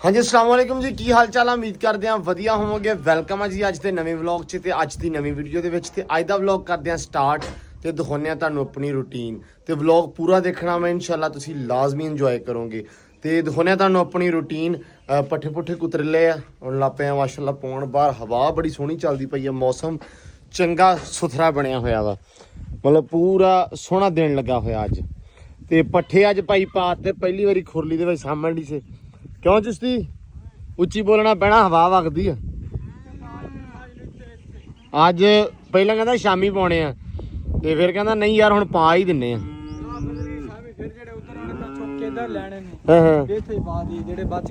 ਹਾਂਜੀ, ਅਸਲਾਮ ਵਾਲੇਕੁਮ ਜੀ। ਕੀ ਹਾਲ ਚਾਲ ਆ? ਉਮੀਦ ਕਰਦੇ ਆ ਵਧੀਆ ਹੋਵੋਗੇ। ਵੈਲਕਮ ਆ ਜੀ ਅੱਜ ਦੇ ਨਵੇਂ ਵਲੌਗ 'ਚ ਤੇ ਅੱਜ ਦੀ ਨਵੀਂ ਵੀਡੀਓ ਦੇ ਵਿੱਚ ਤੇ ਅੱਜ ਦਾ ਵਲੌਗ ਕਰਦੇ ਆ ਸਟਾਰਟ ਤੇ ਦਿਖਾਉਂਦੇ ਆ ਤੁਹਾਨੂੰ ਆਪਣੀ ਰੁਟੀਨ। ਤੇ ਵਲੌਗ ਪੂਰਾ ਦੇਖਣਾ ਮੈਂ ਇਨਸ਼ਾਅੱਲਾ ਤੁਸੀਂ ਲਾਜ਼ਮੀ ਇੰਜੋਏ ਕਰੋਗੇ। ਤੇ ਦਿਖਾਉਂਦੇ ਆ ਤੁਹਾਨੂੰ ਆਪਣੀ ਰੁਟੀਨ। ਪੱਠੇ ਪੁੱਠੇ ਕੁਤਰਲੇ ਆ, ਹੁਣ ਲੱਪੇ ਆ, ਮਾਸ਼ਾਅੱਲਾ ਪੌਣ ਬਾਹਰ, ਹਵਾ ਬੜੀ ਸੋਹਣੀ ਚੱਲਦੀ ਪਈ ਆ, ਮੌਸਮ ਚੰਗਾ ਸੁਥਰਾ ਬਣਿਆ ਹੋਇਆ ਵਾ। ਮਤਲਬ ਪੂਰਾ ਸੋਹਣਾ ਦਿਨ ਲੱਗਾ ਹੋਇਆ ਅੱਜ। ਤੇ ਪੱਠੇ ਅੱਜ ਭਾਈ ਪਾਤ ਤੇ ਪਹਿਲੀ ਵਾਰੀ ਖੁਰਲੀ ਦੇ ਵਿੱਚ ਸਾਹਮਣੇ ਦੀ ਸੇ। ਕਿਉਂ ਚੁਸਤੀ ਉੱਚੀ ਬੋਲਣਾ ਪੈਣਾ, ਹਵਾ ਵਗਦੀ ਆ। ਅੱਜ ਪਹਿਲਾਂ ਕਹਿੰਦਾ ਸ਼ਾਮੀ ਪਾਉਣੇ ਆ, ਤੇ ਫਿਰ ਕਹਿੰਦਾ ਨਹੀਂ ਯਾਰ, ਹੁਣ ਪਾ ਹੀ ਦਿੰਨੇ ਆ।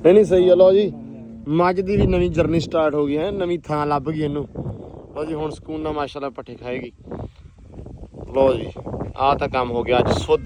ਨਹੀਂ ਨਹੀਂ ਸਹੀ ਆ, ਲਓ ਜੀ। ਮੱਝ ਦੀ ਵੀ ਨਵੀਂ ਜਰਨੀ ਸਟਾਰਟ ਹੋ ਗਈ ਹੈ, ਨਵੀਂ ਥਾਂ ਲੱਭ ਗਈ ਇਹਨੂੰ। ਲਓ ਜੀ, ਹੁਣ ਸਕੂਨ ਨਾਲ ਮਾਸ਼ਾਅੱਲਾ ਪੱਠੇ ਖਾਏਗੀ। ਲਓ ਜੀ, ਆਹ ਤਾਂ ਕੰਮ ਹੋ ਗਿਆ ਅੱਜ ਸੁੱਧ।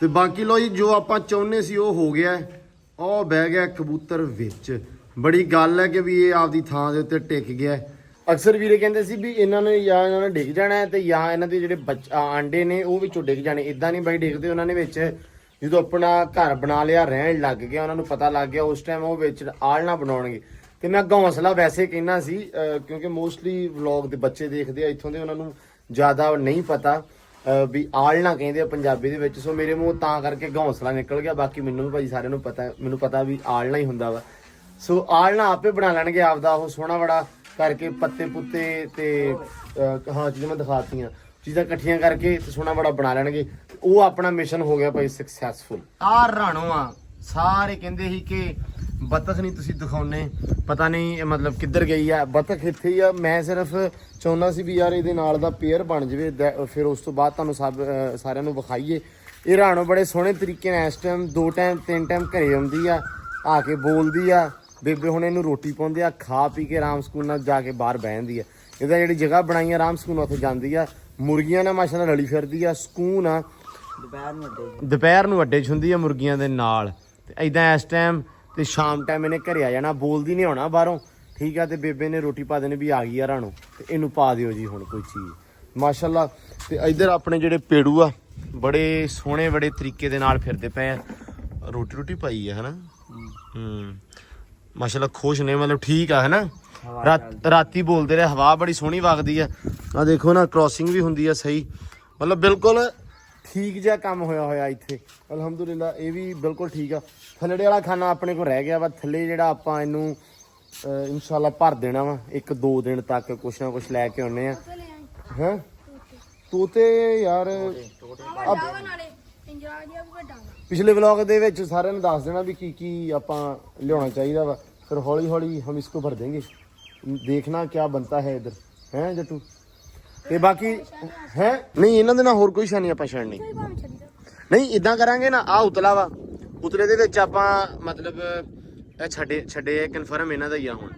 ਤੇ ਬਾਕੀ ਲਓ ਜੀ, ਜੋ ਆਪਾਂ ਚਾਹੁੰਦੇ ਸੀ ਉਹ ਹੋ ਗਿਆ। ਹੈ। ਉਹ ਬਹਿ ਗਿਆ ਕਬੂਤਰ ਵਿੱਚ। ਬੜੀ ਗੱਲ ਹੈ ਕਿ ਵੀ ਇਹ ਆਪਦੀ ਥਾਂ ਦੇ ਉੱਤੇ ਟਿਕ ਗਿਆ। ਅਕਸਰ ਵੀਰੇ ਕਹਿੰਦੇ ਸੀ ਵੀ ਇਹਨਾਂ ਨੇ ਜਾਂ ਇਹਨਾਂ ਨੇ ਡਿੱਗ ਜਾਣਾ ਹੈ ਤੇ ਜਾਂ ਇਹਨਾਂ ਦੇ ਜਿਹੜੇ ਬੱਚ- ਆਂਡੇ ਨੇ ਉਹ ਵਿੱਚੋਂ ਡਿੱਗ ਜਾਣੇ। ਇਦਾਂ ਨਹੀਂ ਬਾਈ ਡਿੱਗਦੇ ਉਹਨਾਂ ਨੇ ਵਿੱਚ। ਜਦੋਂ ਆਪਣਾ ਘਰ ਬਣਾ ਲਿਆ, ਰਹਿਣ ਲੱਗ ਗਿਆ, ਉਹਨਾਂ ਨੂੰ ਪਤਾ ਲੱਗ ਗਿਆ, ਉਸ ਟਾਈਮ ਉਹ ਵਿੱਚ ਆਲਣਾ ਬਣਾਉਣਗੇ। ਤੇ ਮੈਂ ਹੌਸਲਾ ਵੈਸੇ ਕਹਿਣਾ ਸੀ ਕਿਉਂਕਿ ਮੋਸਟਲੀ ਵਲੌਗ ਦੇ ਬੱਚੇ ਦੇਖਦੇ ਆ, ਇੱਥੋਂ ਦੇ ਉਹਨਾਂ ਨੂੰ ਜ਼ਿਆਦਾ ਨਹੀਂ ਪਤਾ। ਵੀ ਆਲਣਾ ਕਹਿੰਦੇ ਆ ਪੰਜਾਬੀ ਦੇ ਵਿੱਚ ਸੋ ਮੇਰੇ ਮੂੰਹ ਤਾਂ ਕਰਕੇ ਘੌਂਸਲਾ ਨਿਕਲ ਗਿਆ ਬਾਕੀ ਮੈਨੂੰ ਵੀ ਭਾਈ ਸਾਰਿਆਂ ਨੂੰ ਪਤਾ ਮੈਨੂੰ ਪਤਾ ਵੀ ਆਲਣਾ ਹੀ ਹੁੰਦਾ ਵਾ। ਸੋ ਆਲਣਾ ਆਪੇ ਬਣਾ ਲੈਣਗੇ ਆਪਦਾ ਉਹ ਸੋਹਣਾ ਬੜਾ ਕਰਕੇ ਪੱਤੇ ਪੁੱਤੇ ਤੇ ਅਹ, ਹਾਂ ਚੀਜ਼ਾਂ ਮੈਂ ਦਿਖਾਤੀਆਂ। ਚੀਜ਼ਾਂ ਇਕੱਠੀਆਂ ਕਰਕੇ ਤੇ ਸੋਹਣਾ ਬੜਾ ਬਣਾ ਲੈਣਗੇ। ਉਹ ਆਪਣਾ ਮਿਸ਼ਨ ਹੋ ਗਿਆ ਭਾਈ ਸਕਸੈਸਫੁਲ ਆ ਰਾਣੋ ਆ ਸਾਰੇ ਕਹਿੰਦੇ ਸੀ ਕਿ ਬਤਖ ਨਹੀਂ ਤੁਸੀਂ ਦਿਖਾਉਨੇ ਪਤਾ ਨਹੀਂ ਇਹ ਮਤਲਬ ਕਿੱਧਰ ਗਈ ਆ ਬਤਖ ਇੱਥੇ ਹੀ ਆ ਮੈਂ ਸਿਰਫ ਚਾਹੁੰਦਾ ਸੀ ਵੀ ਯਾਰ ਇਹਦੇ ਨਾਲ ਦਾ ਪੇਅਰ ਬਣ ਜਵੇ ਫਿਰ ਉਸ ਤੋਂ ਬਾਅਦ ਤੁਹਾਨੂੰ ਸਭ ਸਾਰਿਆਂ ਨੂੰ ਵਿਖਾਈਏ। ਇਹ ਰਾਣੋ ਬੜੇ ਸੋਹਣੇ ਤਰੀਕੇ ਨਾਲ ਇਸ ਟਾਈਮ ਦੋ ਟਾਈਮ ਤਿੰਨ ਟਾਈਮ ਘਰੇ ਆਉਂਦੀ ਆ ਆ ਕੇ ਬੋਲਦੀ ਆ। ਬੇਬੇ ਹੁਣ ਇਹਨੂੰ ਰੋਟੀ ਪਾਉਂਦੇ ਆ ਖਾ ਪੀ ਕੇ ਆਰਾਮ ਸਕੂਨ ਨਾਲ ਜਾ ਕੇ ਬਾਹਰ ਬਹਿ ਜਾਂਦੀ ਆ। ਇਹਦਾ ਜਿਹੜੀ ਜਗ੍ਹਾ ਬਣਾਈ ਆ ਆਰਾਮ ਸਕੂਨ ਉੱਥੇ ਜਾਂਦੀ ਆ। ਮੁਰਗੀਆਂ ਨਾਲ ਮਾਸ਼ਾਅੱਲਾ ਰਲੀ ਫਿਰਦੀ ਆ ਸਕੂਨ ਆ। ਦੁਪਹਿਰ ਨੂੰ ਅੱਡੇ ਦੁਪਹਿਰ ਨੂੰ ਅੱਡੇ 'ਚ ਹੁੰਦੀ ਆ ਮੁਰਗੀਆਂ ਦੇ ਨਾਲ। ਤੇ ਐਦਾਂ ਇਸ ਟਾਈਮ ਤੇ ਸ਼ਾਮ ਟਾਈਮ ਇਹਨੇ ਘਰੇ ਆ ਜਾਣਾ ਬੋਲਦੀ ਨਹੀਂ ਹੋਣਾ ਬਾਹਰੋਂ। ਠੀਕ ਆ ਤੇ ਬੇਬੇ ਨੇ ਰੋਟੀ ਪਾ ਦੇਣੀ ਵੀ ਆ ਗਈ ਆ ਰਾਣੋ ਤੇ ਇਹਨੂੰ ਪਾ ਦਿਓ ਜੀ ਹੁਣ ਕੋਈ ਚੀਜ਼। ਮਾਸ਼ਾਅੱਲਾ ਤੇ ਇੱਧਰ ਆਪਣੇ ਜਿਹੜੇ ਪੇੜੂ ਆ ਬੜੇ ਸੋਹਣੇ ਬੜੇ ਤਰੀਕੇ ਦੇ ਨਾਲ ਫਿਰਦੇ ਪਏ ਆ। ਰੋਟੀ ਰੋਟੀ ਪਾਈ ਆ ਹਨਾ? ਹੂੰ। ਮਾਸ਼ਾਅੱਲਾ ਖੁਸ਼ ਨੇ ਮਤਲਬ ਠੀਕ ਆ ਹਨਾ? ਰਾਤ ਬੋਲਦੇ ਰਹੇ ਹਵਾ ਬੜੀ ਸੋਹਣੀ ਵਗਦੀ ਆ। ਆ ਦੇਖੋ ਨਾ ਕ੍ਰਾਸਿੰਗ ਵੀ ਹੁੰਦੀ ਆ ਸਹੀ। ਮਤਲਬ ਬਿਲਕੁਲ ਠੀਕ ਜਿਹਾ ਕੰਮ ਹੋਇਆ ਹੋਇਆ ਇੱਥੇ। ਅਲਹਮਦੁਲਿਲਾ ਇਹ ਵੀ ਬਿਲਕੁਲ ਠੀਕ ਆ। ਥੱਲੜੇ ਵਾਲਾ ਖਾਨਾ ਆਪਣੇ ਕੋਲ ਰਹਿ ਗਿਆ ਵਾ। ਥੱਲੇ ਜਿਹੜਾ ਆਪਾਂ ਇਹਨੂੰ ਇਨਸ਼ਾਅੱਲਾ ਭਰ ਦੇਣਾ ਵਾ ਇੱਕ ਦੋ ਦਿਨ ਤੱਕ ਕੁਛ ਨਾ ਕੁਛ ਲੈ ਕੇ ਆਉਨੇ ਆ। ਹੈ? ਤੋਤੇ ਯਾਰ ਪਿਛਲੇ ਵਲੌਗ ਦੇ ਵਿੱਚ ਸਾਰਿਆਂ ਨੂੰ ਦੱਸ ਦੇਣਾ ਵੀ ਕੀ ਕੀ ਆਪਾਂ ਲਿਆਉਣਾ ਚਾਹੀਦਾ ਵਾ। ਫਿਰ ਹੌਲੀ ਹੌਲੀ ਹਮ ਇਸਕੋ ਭਰ ਦੇंगे ਦੇਖਣਾ ਕੀ ਬਣਤਾ ਹੈ ਇਧਰ। ਹੈ ਜੱਟੂ? ਤੇ ਬਾਕੀ ਹੈ? ਨਹੀਂ ਇਹਨਾਂ ਦੇ ਨਾਲ ਹੋਰ ਕੋਈ ਸ਼ਾਨੀ ਆਪਾਂ ਛੱਡਣੀ ਨਹੀਂ। ਇਦਾਂ ਕਰਾਂਗੇ ਨਾ ਆ ਉਤਲਾ ਵਾ। ਉਤਲੇ ਦੇ ਵਿੱਚ ਆਪਾਂ ਮਤਲਬ ਇਹ ਛੱਡੇ ਛੱਡੇ ਕਨਫਰਮ ਇਹਨਾਂ ਦਾ ਹੀ ਆ ਹੁਣ।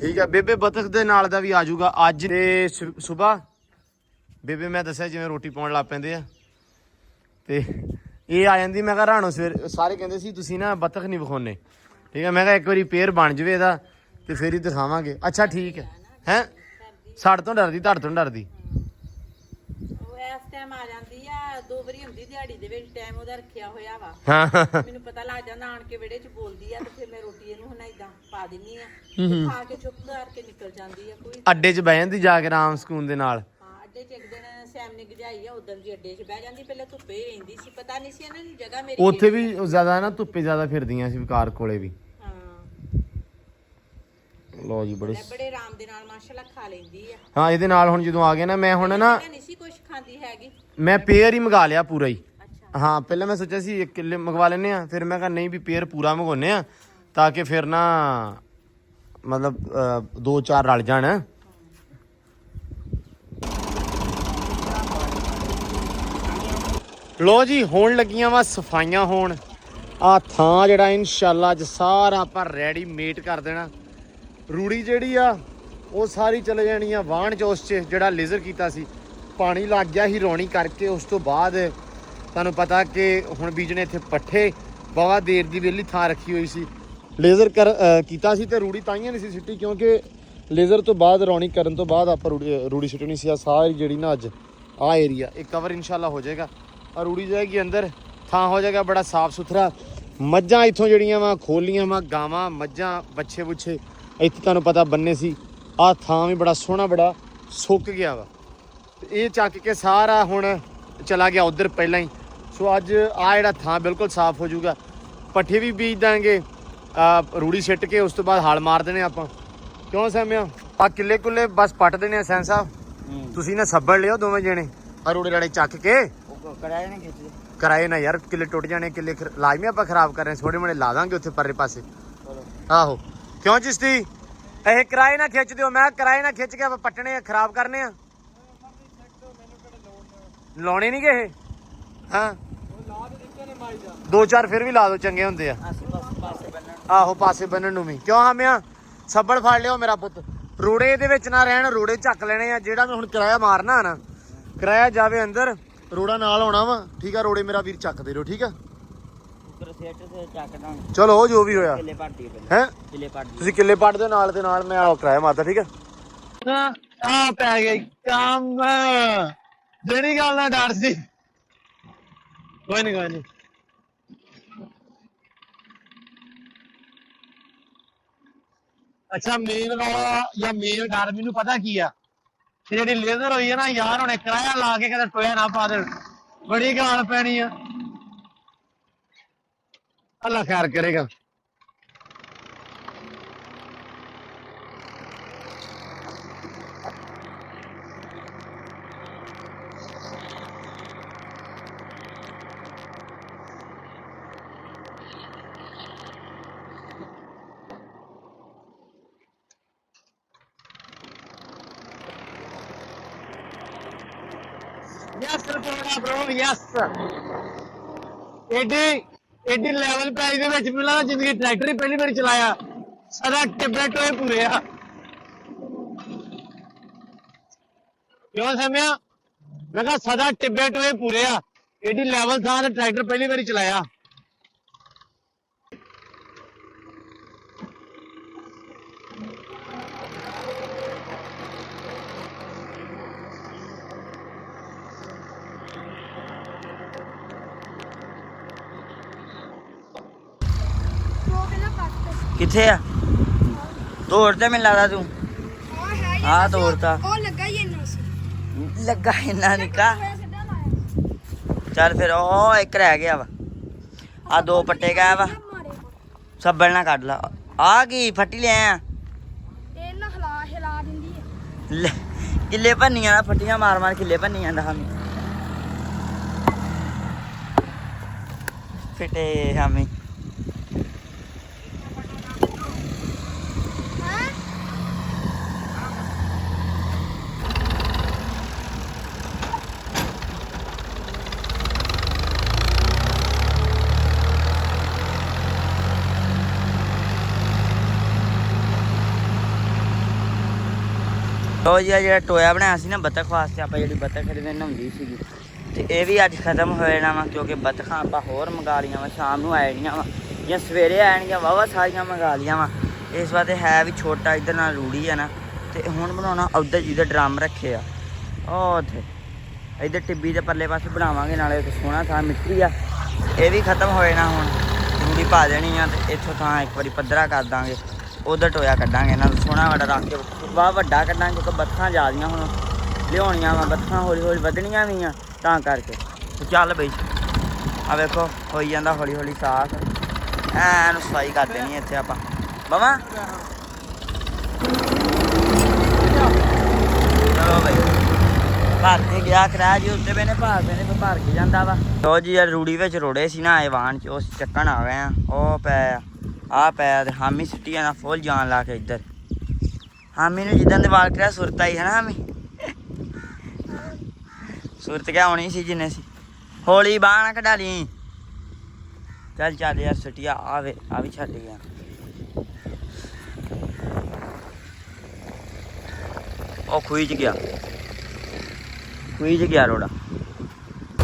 ਠੀਕ ਆ, ਬੇਬੇ ਬਤਖ ਦੇ ਨਾਲ ਦਾ ਵੀ ਆ ਜਾਊਗਾ ਅੱਜ ਤੇ ਸਵੇਰ ਬੇਬੇ, ਮੈਂ ਦੱਸਿਆ ਜਿਵੇਂ ਰੋਟੀ ਪਾਉਣ ਲੱਗ ਪੈਂਦੇ ਆ। ਤੇ ਇਹ ਆ ਜਾਂਦੀ, ਮੈਂ ਕਿਹਾ ਰਾਣੋ ਸਵੇਰ, ਸਾਰੇ ਕਹਿੰਦੇ ਸੀ ਤੁਸੀਂ ਨਾ ਬਤਖ ਨਹੀਂ ਵਿਖਾਉਨੇ ਠੀਕ ਹੈ ਮੈਂ ਕਿਹਾ ਇੱਕ ਵਾਰੀ ਪੇਅਰ ਬਣ ਜਵੇ ਇਹਦਾ ਤੇ ਫੇਰ ਹੀ ਦਿਖਾਵਾਂਗੇ। ਅੱਛਾ, ਠੀਕ ਹੈ। ਹੈ? ਸਾਡੇ ਤੋਂ ਡਰਦੀ ਤੁਹਾਡੇ ਤੋਂ ਡਰਦੀ। ਟਾਈਮ ਆ ਜਾਂਦੀ ਆ ਦੋ ਵਾਰੀ ਹੁੰਦੀ ਦਿਹਾੜੀ ਦੇ ਵਿੱਚ ਟਾਈਮ ਉਹਦਾ ਰੱਖਿਆ ਹੋਇਆ ਵਾ। ਹਾਂ। ਮੈਨੂੰ ਪਤਾ ਲੱਗ ਜਾਂਦਾ ਆਣ ਕੇ ਵਿਹੜੇ 'ਚ ਬੋਲਦੀ ਆ ਤੇ ਫਿਰ ਮੈਂ ਰੋਟੀ ਇਹਨੂੰ ਹੁਣ ਇਦਾਂ ਪਾ ਦਿੰਨੀ ਆ। ਤੇ ਖਾ ਕੇ ਚੁੱਪ ਕਰਕੇ ਨਿਕਲ ਜਾਂਦੀ ਆ ਕੋਈ। ਅੱਡੇ 'ਚ ਬਹਿ ਜਾਂਦੀ ਜਾ ਕੇ ਰਾਮ ਸਕੂਨ ਦੇ ਨਾਲ। ਹਾਂ ਅੱਡੇ 'ਚ ਇੱਕ ਦਿਨ ਸੈਮ ਨੇ ਗਜਾਈ ਆ ਉਦੋਂ ਜੀ ਅੱਡੇ 'ਚ ਬਹਿ ਜਾਂਦੀ ਪਹਿਲਾਂ ਧੁੱਪੇ ਹੀ ਰਹਿੰਦੀ ਸੀ ਪਤਾ ਨਹੀਂ ਸੀ ਇਹਨਾਂ ਦੀ ਜਗ੍ਹਾ ਮੇਰੀ ਉੱਥੇ ਵੀ ਜ਼ਿਆਦਾ ਨਾ ਧੁੱਪੇ ਜ਼ਿਆਦਾ ਫਿਰਦੀਆਂ ਸੀ ਵਿਕਾਰ ਕੋਲੇ ਵੀ। ਲੋ ਜੀ ਬੜੇ ਬੜੇ ਆਰਾਮ ਦੇ ਨਾਲ ਮਾਸ਼ਾਅੱਲਾ ਖਾ ਲੈਂਦੀ ਆ। ਹਾਂ ਇਹਦੇ ਨਾਲ ਹੁਣ ਜਦੋਂ ਆ ਗਏ ਨਾ ਮੈਂ ਹੁਣ ਨਾ ਮੈਂ ਨਹੀਂ ਸੀ ਕੁਝ ਖਾਂਦੀ ਹੈਗੀ। ਮੈਂ ਪੇਅਰ ਹੀ ਮੰਗਾ ਲਿਆ ਪੂਰਾ ਹੀ। ਹਾਂ ਪਹਿਲਾਂ ਮੈਂ ਸੋਚਿਆ ਸੀ ਇੱਕ ਕਿੱਲੇ ਮੰਗਵਾ ਲੈਨੇ ਆ ਫਿਰ ਮੈਂ ਕਿਹਾ ਨਹੀਂ ਵੀ ਪੇਅਰ ਪੂਰਾ ਮੰਗਾਉਨੇ ਆ ਤਾਂ ਕਿ ਫਿਰ ਨਾ ਮਤਲਬ ਦੋ ਚਾਰ ਰਲ ਜਾਣ। ਲੋ ਜੀ ਹੋਣ ਲੱਗੀਆਂ ਵਾ ਸਫਾਈਆਂ ਹੋਣ। ਆ ਥਾਂ ਜਿਹੜਾ ਇਨਸ਼ਾਅੱਲਾ ਅੱਜ ਸਾਰਾ ਆਪਾਂ ਰੈਡੀ ਮੇਟ ਕਰ ਦੇਣਾ। ਰੂੜੀ ਜਿਹੜੀ ਆ, ਉਹ ਸਾਰੀ ਚਲੇ ਜਾਣੀ ਆ ਵਾਹਣ ਚ, ਉਸ ਚ ਜਿਹੜਾ ਲੇਜ਼ਰ ਕੀਤਾ ਸੀ। ਪਾਣੀ ਲੱਗ ਗਿਆ ਹੀ ਰੌਣੀ ਕਰਕੇ, ਉਸ ਤੋਂ ਬਾਅਦ ਤੁਹਾਨੂੰ ਪਤਾ ਕਿ ਹੁਣ ਬੀਜਣੇ ਇੱਥੇ ਪੱਠੇ ਬਵਾ ਦੇਰ ਦੀ ਵੇਲੀ ਥਾਂ ਰੱਖੀ ਹੋਈ ਸੀ। ਲੇਜ਼ਰ ਕਰ ਕੀਤਾ ਸੀ ਤੇ ਰੂੜੀ ਤਾਈਆਂ ਨਹੀਂ ਸੀ ਸਿੱਟੀ, ਕਿਉਂਕਿ ਲੇਜ਼ਰ ਤੋਂ ਬਾਅਦ, ਰੌਣੀ ਕਰਨ ਤੋਂ ਬਾਅਦ ਆਪਾਂ ਰੂੜੀ ਰੂੜੀ ਸਿੱਟਣੀ ਸੀ। ਆ ਸਾਰੀ ਜਿਹੜੀ ਨਾ ਅੱਜ ਆ ਏਰੀਆ ਇਹ ਕਵਰ ਇਨਸ਼ਾਅੱਲਾ ਹੋ ਜਾਏਗਾ। ਆ ਰੂੜੀ ਜਾਏਗੀ ਅੰਦਰ, ਥਾਂ ਹੋ ਜਾਏਗਾ ਬੜਾ ਸਾਫ਼ ਸੁਥਰਾ ਮੱਝਾਂ ਇੱਥੋਂ ਜਿਹੜੀਆਂ ਵਾ, ਖੋਲੀਆਂ ਵਾ, ਗਾਵਾਂ, ਮੱਝਾਂ ਬੱਚੇ ਬੁੱਛੇ ਇੱਥੇ ਤੁਹਾਨੂੰ ਪਤਾ ਬੰਨੇ ਸੀ। ਆਹ ਥਾਂ ਵੀ ਬੜਾ ਸੋਹਣਾ ਬੜਾ ਸੁੱਕ ਗਿਆ ਵਾ। ਤੇ ਇਹ ਚੱਕ ਕੇ ਸਾਰਾ ਹੁਣ ਚਲਾ ਗਿਆ ਉਧਰ ਪਹਿਲਾਂ ਹੀ। ਸੋ ਅੱਜ ਆ ਜਿਹੜਾ ਥਾਂ ਬਿਲਕੁਲ ਸਾਫ਼ ਹੋ ਜਾਊਗਾ। ਪੱਠੇ ਵੀ ਬੀਜ ਦਾਂਗੇ। ਆ ਰੂੜੀ ਸਿੱਟ ਕੇ ਉਸ ਤੋਂ ਬਾਅਦ ਹਲ ਮਾਰ ਦੇਣੇ ਆਪਾਂ। ਕਿਉਂ ਸਹਿਮਿਆ ਆ ਕਿੱਲੇ ਕੁੱਲੇ ਬਸ ਪੱਟ ਦੇਣੇ ਆ ਸੈਨ ਸਾਹਿਬ। ਤੁਸੀਂ ਨਾ ਸੱਬੜ ਲਿਓ ਦੋਵੇਂ ਜਣੇ। ਆ ਰੂੜੇ ਰਾੜੇ ਚੱਕ ਕੇ। ਨਾ ਕਰਾਏ ਨਾ ਯਾਰ ਕਿੱਲੇ ਟੁੱਟ ਜਾਣੇ ਕਿੱਲੇ ਲਾਜ਼ਮੀ ਆਪਾਂ ਖਰਾਬ ਕਰ ਰਹੇ ਥੋੜੇ ਮੋੜੇ ਲਾ ਦਾਂਗੇ ਉੱਥੇ ਪਰਲੇ ਪਾਸੇ। ਆਹੋ। ਕਿਉਂ ਚਿਸ਼ਤੀ? ਇਹ ਕਿਰਾਏ ਨਾ ਖਿੱਚ ਦਿਓ, ਮੈਂ ਕਿਹਾ ਕਿਰਾਏ ਨਾ ਖਿੱਚ ਕੇ ਆਪਾਂ ਪੱਟਣੇ ਆ, ਖਰਾਬ ਕਰਨੇ ਆ। ਲਾਉਣੇ ਨਹੀਂ ਗਏ ਹਾਂ। ਦੋ ਚਾਰ ਫਿਰ ਵੀ ਲਾ ਦੋ, ਚੰਗੇ ਹੁੰਦੇ ਆ। ਆਹੋ, ਪਾਸੇ ਬੰਨਣ ਨੂੰ ਵੀ। ਕਿਉਂ ਹਾਮਿਆ? ਸੱਬੜ ਫੜ ਲਿਓ ਮੇਰਾ ਪੁੱਤ। ਰੋੜੇ ਦੇ ਵਿੱਚ ਨਾ ਰਹਿਣ, ਰੋੜੇ ਚੱਕ ਲੈਣੇ ਆ, ਜਿਹੜਾ ਮੈਂ ਹੁਣ ਕਿਰਾਇਆ ਮਾਰਨਾ ਨਾ, ਕਿਰਾਇਆ ਜਾਵੇ ਅੰਦਰ, ਰੋੜਾ ਨਾਲ ਹੋਣਾ ਵਾ, ਠੀਕ ਆ, ਰੋੜੇ ਮੇਰਾ ਵੀਰ ਚੱਕ ਦੇ ਰਹੋ ਠੀਕ ਆ ਉੱਪਰ ਸੇਟ ਤੇ ਚੱਕਦਾ ਚਲੋ ਜੋ ਵੀ ਹੋਇਆ। ਕਿੱਲੇ ਪੜਦੀ ਪਹਿਲੇ। ਹੈ? ਕਿੱਲੇ ਪੜਦੀ ਤੁਸੀਂ ਕਿੱਲੇ ਪੱਟ ਦੇ ਨਾਲ ਦੇ ਨਾਲ ਮੈਂ ਆ ਕਿਰਾਇਆ ਮਾਰਦਾ ਠੀਕ ਆ? ਆ ਪੈ ਗਈ ਕੰਮ। ਜਿਹੜੀ ਗੱਲ ਨਾ ਡਰ ਸੀ। ਕੋਈ ਨਹੀਂ ਕੋਈ ਨਹੀਂ ਅੱਛਾ ਮੇਨ ਰੌਲਾ ਜਾਂ ਮੇਨ ਡਰ ਮੈਨੂੰ ਪਤਾ ਕੀ ਆ? ਕਿ ਜਿਹੜੀ ਲੇਜ਼ਰ ਹੋਈ ਹੈ ਨਾ ਯਾਰ ਹੁਣੇ ਕਿਰਾਇਆ ਲਾ ਕੇ ਕਦੇ ਟੋਇਆ ਨਾ ਪਾ ਦੇਣ। ਬੜੀ ਗਾਲ ਪੈਣੀ ਆ। अल्लाह ख्याल करेगा। यस ब्रो यस एडी ਏਡੀ ਲੈਵਲ ਪੈਜ ਦੇ ਵਿੱਚ ਮੈਨੂੰ ਜ਼ਿੰਦਗੀ ਟਰੈਕਟਰ ਹੀ ਪਹਿਲੀ ਵਾਰੀ ਚਲਾਇਆ। ਸਾਰਾ ਟਿੱਬੇ ਟੋਏ ਪੂਰੇ ਆ। ਕਿਉਂ ਸਮਿਆ? ਮੈਂ ਕਿਹਾ ਸਦਾ ਟਿੱਬੇ ਟੋਏ ਪੂਰੇ ਆ। ਏਡੀ ਲੈਵਲ ਥਾਂ ਤੇ ਟਰੈਕਟਰ ਪਹਿਲੀ ਵਾਰੀ ਚਲਾਇਆ ਉਹ ਪਹਿਲਾਂ ਕੱਟ ਕਿੱਥੇ ਆ? ਤੋੜ ਤੇ ਮੈਨੂੰ ਲੱਗਦਾ ਤੂੰ। ਆ ਤੋੜਤਾ। ਉਹ ਲੱਗਾ ਹੀ ਇੰਨਾ ਸੀ। ਲੱਗਾ ਇੰਨਾ ਨਿੱਕਾ। ਚੱਲ ਫਿਰ ਉਹ ਇੱਕ ਰਹਿ ਗਿਆ ਵਾ। ਆ ਦੋ ਪੱਟੇ ਗਏ ਵਾ ਸੱਬਲ ਨਾ ਕੱਢ ਲਾ। ਆ ਕੀ ਫੱਟੀ ਲੈ ਆ? ਇਹ ਨਾ ਹਿਲਾ ਹਿਲਾ ਦਿੰਦੀ ਹੈ ਲੈ, ਕਿੱਲੇ ਭੰਨੀਆਂ ਨਾ ਫੱਟੀਆਂ ਮਾਰ ਮਾਰ ਕਿੱਲੇ ਭੰਨੀਆਂ ਦਾ ਹਮੀ। ਫਿਟੇ ਹਮੀ। ਉਹ ਜੀ, ਆਹ ਜਿਹੜਾ ਟੋਇਆ ਬਣਾਇਆ ਸੀ ਨਾ ਬਤਖ ਵਾਸਤੇ, ਆਪਾਂ ਜਿਹੜੀ ਬਤਖ ਖਰੀਦਣ ਨਹਾਉਂਦੀ ਸੀਗੀ। ਤੇ ਇਹ ਵੀ ਅੱਜ ਖਤਮ ਹੋ ਜਾਣਾ ਵਾ, ਕਿਉਂਕਿ ਬਤਖਾਂ ਆਪਾਂ ਹੋਰ ਮੰਗਾ ਲੀਆਂ ਵਾ, ਸ਼ਾਮ ਨੂੰ ਆ ਜਾਣੀਆਂ ਵਾ, ਜਾਂ ਸਵੇਰੇ ਆ ਜਾਣਗੀਆਂ ਵਾਵਾ ਸਾਰੀਆਂ ਮੰਗਾ ਲੀਆਂ ਵਾ। ਇਸ ਵਾਰ ਤੇ ਹੈ ਵੀ ਛੋਟਾ ਇਧਰ ਨਾਲ ਰੂੜੀ ਆ ਨਾ। ਤੇ ਹੁਣ ਬਣਾਉਣਾ ਉਧਰ ਜਿਹਦੇ ਡਰਮ ਰੱਖੇ ਆ। ਉਹ ਉੱਥੇ ਇਧਰ ਟਿੱਬੀ ਦੇ ਪਰਲੇ ਪਾਸੇ ਬਣਾਵਾਂਗੇ, ਨਾਲੇ ਇੱਕ ਸੋਹਣਾ ਥਾਂ ਮਿੱਟੀ ਆ। ਇਹ ਵੀ ਖਤਮ ਹੋ ਜਾਣਾ ਹੁਣ। ਰੂੜੀ ਪਾ ਦੇਣੀ ਆ ਤੇ ਇੱਥੋਂ ਥਾਂ ਇੱਕ ਵਾਰੀ ਪੱਧਰਾ ਕਰ ਦਾਂਗੇ। ਉਧਰ ਟੋਇਆ ਕੱਢਾਂਗੇ ਇਹਨਾਂ ਨਾਲ ਸੋਹਣਾ ਵੱਡਾ ਰੱਖ ਕੇ ਵਾਹ ਵੱਡਾ ਕੱਢਾਂਗੇ, ਕਿਉਂਕਿ ਬੱਥਾਂ ਜ਼ਿਆਦੀਆਂ ਹੁਣ, ਲਿਆਉਣੀਆਂ ਵਾ ਬੱਥਾਂ ਹੌਲੀ ਹੌਲੀ ਵਧਣੀਆਂ ਵੀ ਆ, ਤਾਂ ਕਰਕੇ। ਚੱਲ ਬਈ ਆ ਵੇਖੋ, ਹੋਈ ਜਾਂਦਾ ਹੌਲੀ ਹੌਲੀ ਸਾਫ਼। ਐਨ ਸਫ਼ਾਈ ਕਰ ਦੇਣੀ ਇੱਥੇ ਆਪਾਂ। ਬਵਾ? ਚਲੋ ਬਈ, ਭਰ ਕੇ ਗਿਆ ਕਰਾ ਜੀ ਉੱਤੇ ਬੈਨੇ ਭਾਰ ਬੈਨੇ ਤੇ ਭਰ ਕੇ ਜਾਂਦਾ ਵਾ। ਲੋ ਜੀ ਯਾਰ ਰੂੜੀ ਵਿੱਚ ਰੋੜੇ ਸੀ ਨਾ ਆਇਵਾਨ ਚ ਉਸ ਚੱਕਣ ਆ ਗਏ ਆ, ਉਹ ਪੈ ਆ ਪੈ ਤੇ ਹਾਮੀ ਸਿੱਟੀਆਂ ਦਾ ਫੁੱਲ ਜਾਨ ਲਾ ਕੇ ਇੱਧਰ। ਹਾਮੀ ਨੂੰ ਜਿੱਦਾਂ ਦੇ ਵਾਲ ਕਰਿਆ, ਸੁਰਤ ਆਈ ਹੈ ਨਾ ਹਾਮੀ? ਸੁਰਤ ਕਿਆ ਹੋਣੀ ਸੀ ਜਿੰਨੇ ਸੀ? ਹੌਲੀ ਬਾਹ ਨਾ ਕਢਾ ਲਈ। ਚੱਲ ਚੱਲ ਯਾਰ ਸਿੱਟੀਆਂ ਆਵੇ ਆ ਵੀ ਛੱਡ ਗਿਆ। ਉਹ ਖੂਈ ਗਿਆ। ਖੂਈ ਗਿਆ ਰੋੜਾ।